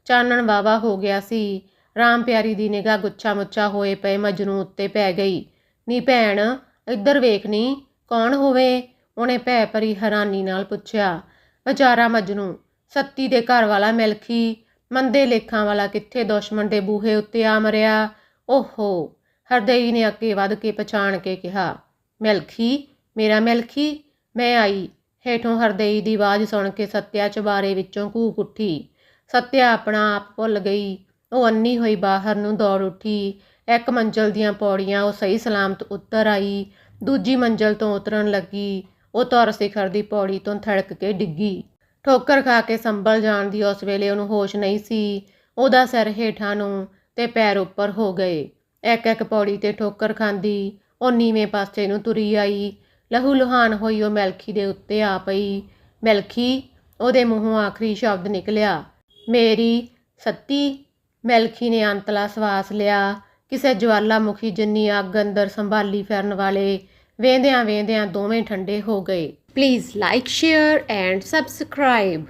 ਚਾਨਣ ਵਾਵਾ ਹੋ ਗਿਆ ਸੀ। ਰਾਮ ਪਿਆਰੀ ਦੀ ਨਿਗਾਹ ਗੁੱਛਾ ਮੁੱਛਾ ਹੋਏ ਪਏ ਮਜਨੂ ਉੱਤੇ ਪੈ ਗਈ। ਨੀ ਭੈਣ ਇੱਧਰ ਵੇਖ ਨੀ, ਕੌਣ ਹੋਵੇ? ਉਹਨੇ ਭੈ ਭਰੀ ਹੈਰਾਨੀ ਨਾਲ ਪੁੱਛਿਆ। ਵਿਚਾਰਾ ਮਜਨੂੰ, ਸੱਤੀ ਦੇ ਘਰ ਵਾਲਾ ਮਿਲਖੀ, ਮੰਦੇ ਲੇਖਾਂ ਵਾਲਾ ਕਿੱਥੇ ਦੁਸ਼ਮਣ ਦੇ ਬੂਹੇ ਉੱਤੇ ਆ ਮਰਿਆ? ਓਹੋ, ਹਰਦਈ ਨੇ ਅੱਗੇ ਵੱਧ ਕੇ ਪਛਾਣ ਕੇ ਕਿਹਾ, ਮਿਲਖੀ, ਮੇਰਾ ਮਿਲਖੀ, ਮੈਂ ਆਈ। ਹੇਠੋਂ ਹਰਦੇਈ ਦੀ ਆਵਾਜ਼ ਸੁਣ ਕੇ ਸੱਤਿਆ ਚੁਬਾਰੇ ਵਿੱਚੋਂ ਕੂਕ ਉੱਠੀ। ਸੱਤਿਆ ਆਪਣਾ ਆਪ ਭੁੱਲ ਗਈ। ਉਹ ਅੰਨੀ ਹੋਈ ਬਾਹਰ ਨੂੰ ਦੌੜ ਉੱਠੀ। ਇੱਕ ਮੰਜ਼ਲ ਦੀਆਂ ਪੌੜੀਆਂ, ਉਹ ਸਹੀ ਸਲਾਮਤ ਉਤਰ ਆਈ। ਦੂਜੀ ਮੰਜ਼ਲ ਤੋਂ ਉਤਰਨ ਲੱਗੀ। ਉਹ ਧੁਰ ਸਿਖਰ ਦੀ ਪੌੜੀ ਤੋਂ ਥੜਕ ਕੇ ਡਿੱਗੀ। ਠੋਕਰ ਖਾ ਕੇ ਸੰਭਲ ਜਾਣ ਦੀ ਉਸ ਵੇਲੇ ਉਹਨੂੰ ਹੋਸ਼ ਨਹੀਂ ਸੀ। ਉਹਦਾ ਸਿਰ ਹੇਠਾਂ ਨੂੰ ਤੇ ਪੈਰ ਉੱਪਰ ਹੋ ਗਏ। ਇੱਕ ਇੱਕ ਪੌੜੀ ਤੇ ਠੋਕਰ ਖਾਂਦੀ, ਉਹ ਨੀਵੇਂ ਪਾਸੇ ਨੂੰ ਤੁਰੀ ਆਈ। ਲਹੂ ਲੁਹਾਨ ਹੋਈ ਉਹ ਮਿਲਖੀ ਦੇ ਉੱਤੇ ਆ ਪਈ। ਮਿਲਖੀ, ਉਹਦੇ ਮੂੰਹੋਂ ਆਖਰੀ ਸ਼ਬਦ ਨਿਕਲਿਆ। ਮੇਰੀ ਸੱਤੀ। ਮਿਲਖੀ ਨੇ ਅੰਤਲਾ ਸਵਾਸ ਲਿਆ। ਕਿਸੇ ਜਵਾਲਾਮੁਖੀ ਜਿੰਨੀ ਅੱਗ ਅੰਦਰ ਸੰਭਾਲੀ ਫਿਰਨ ਵਾਲੇ ਵੇਂਦਿਆਂ ਵੇਂਦਿਆਂ ਦੋਵੇਂ ਠੰਡੇ ਹੋ ਗਏ। Please like share and subscribe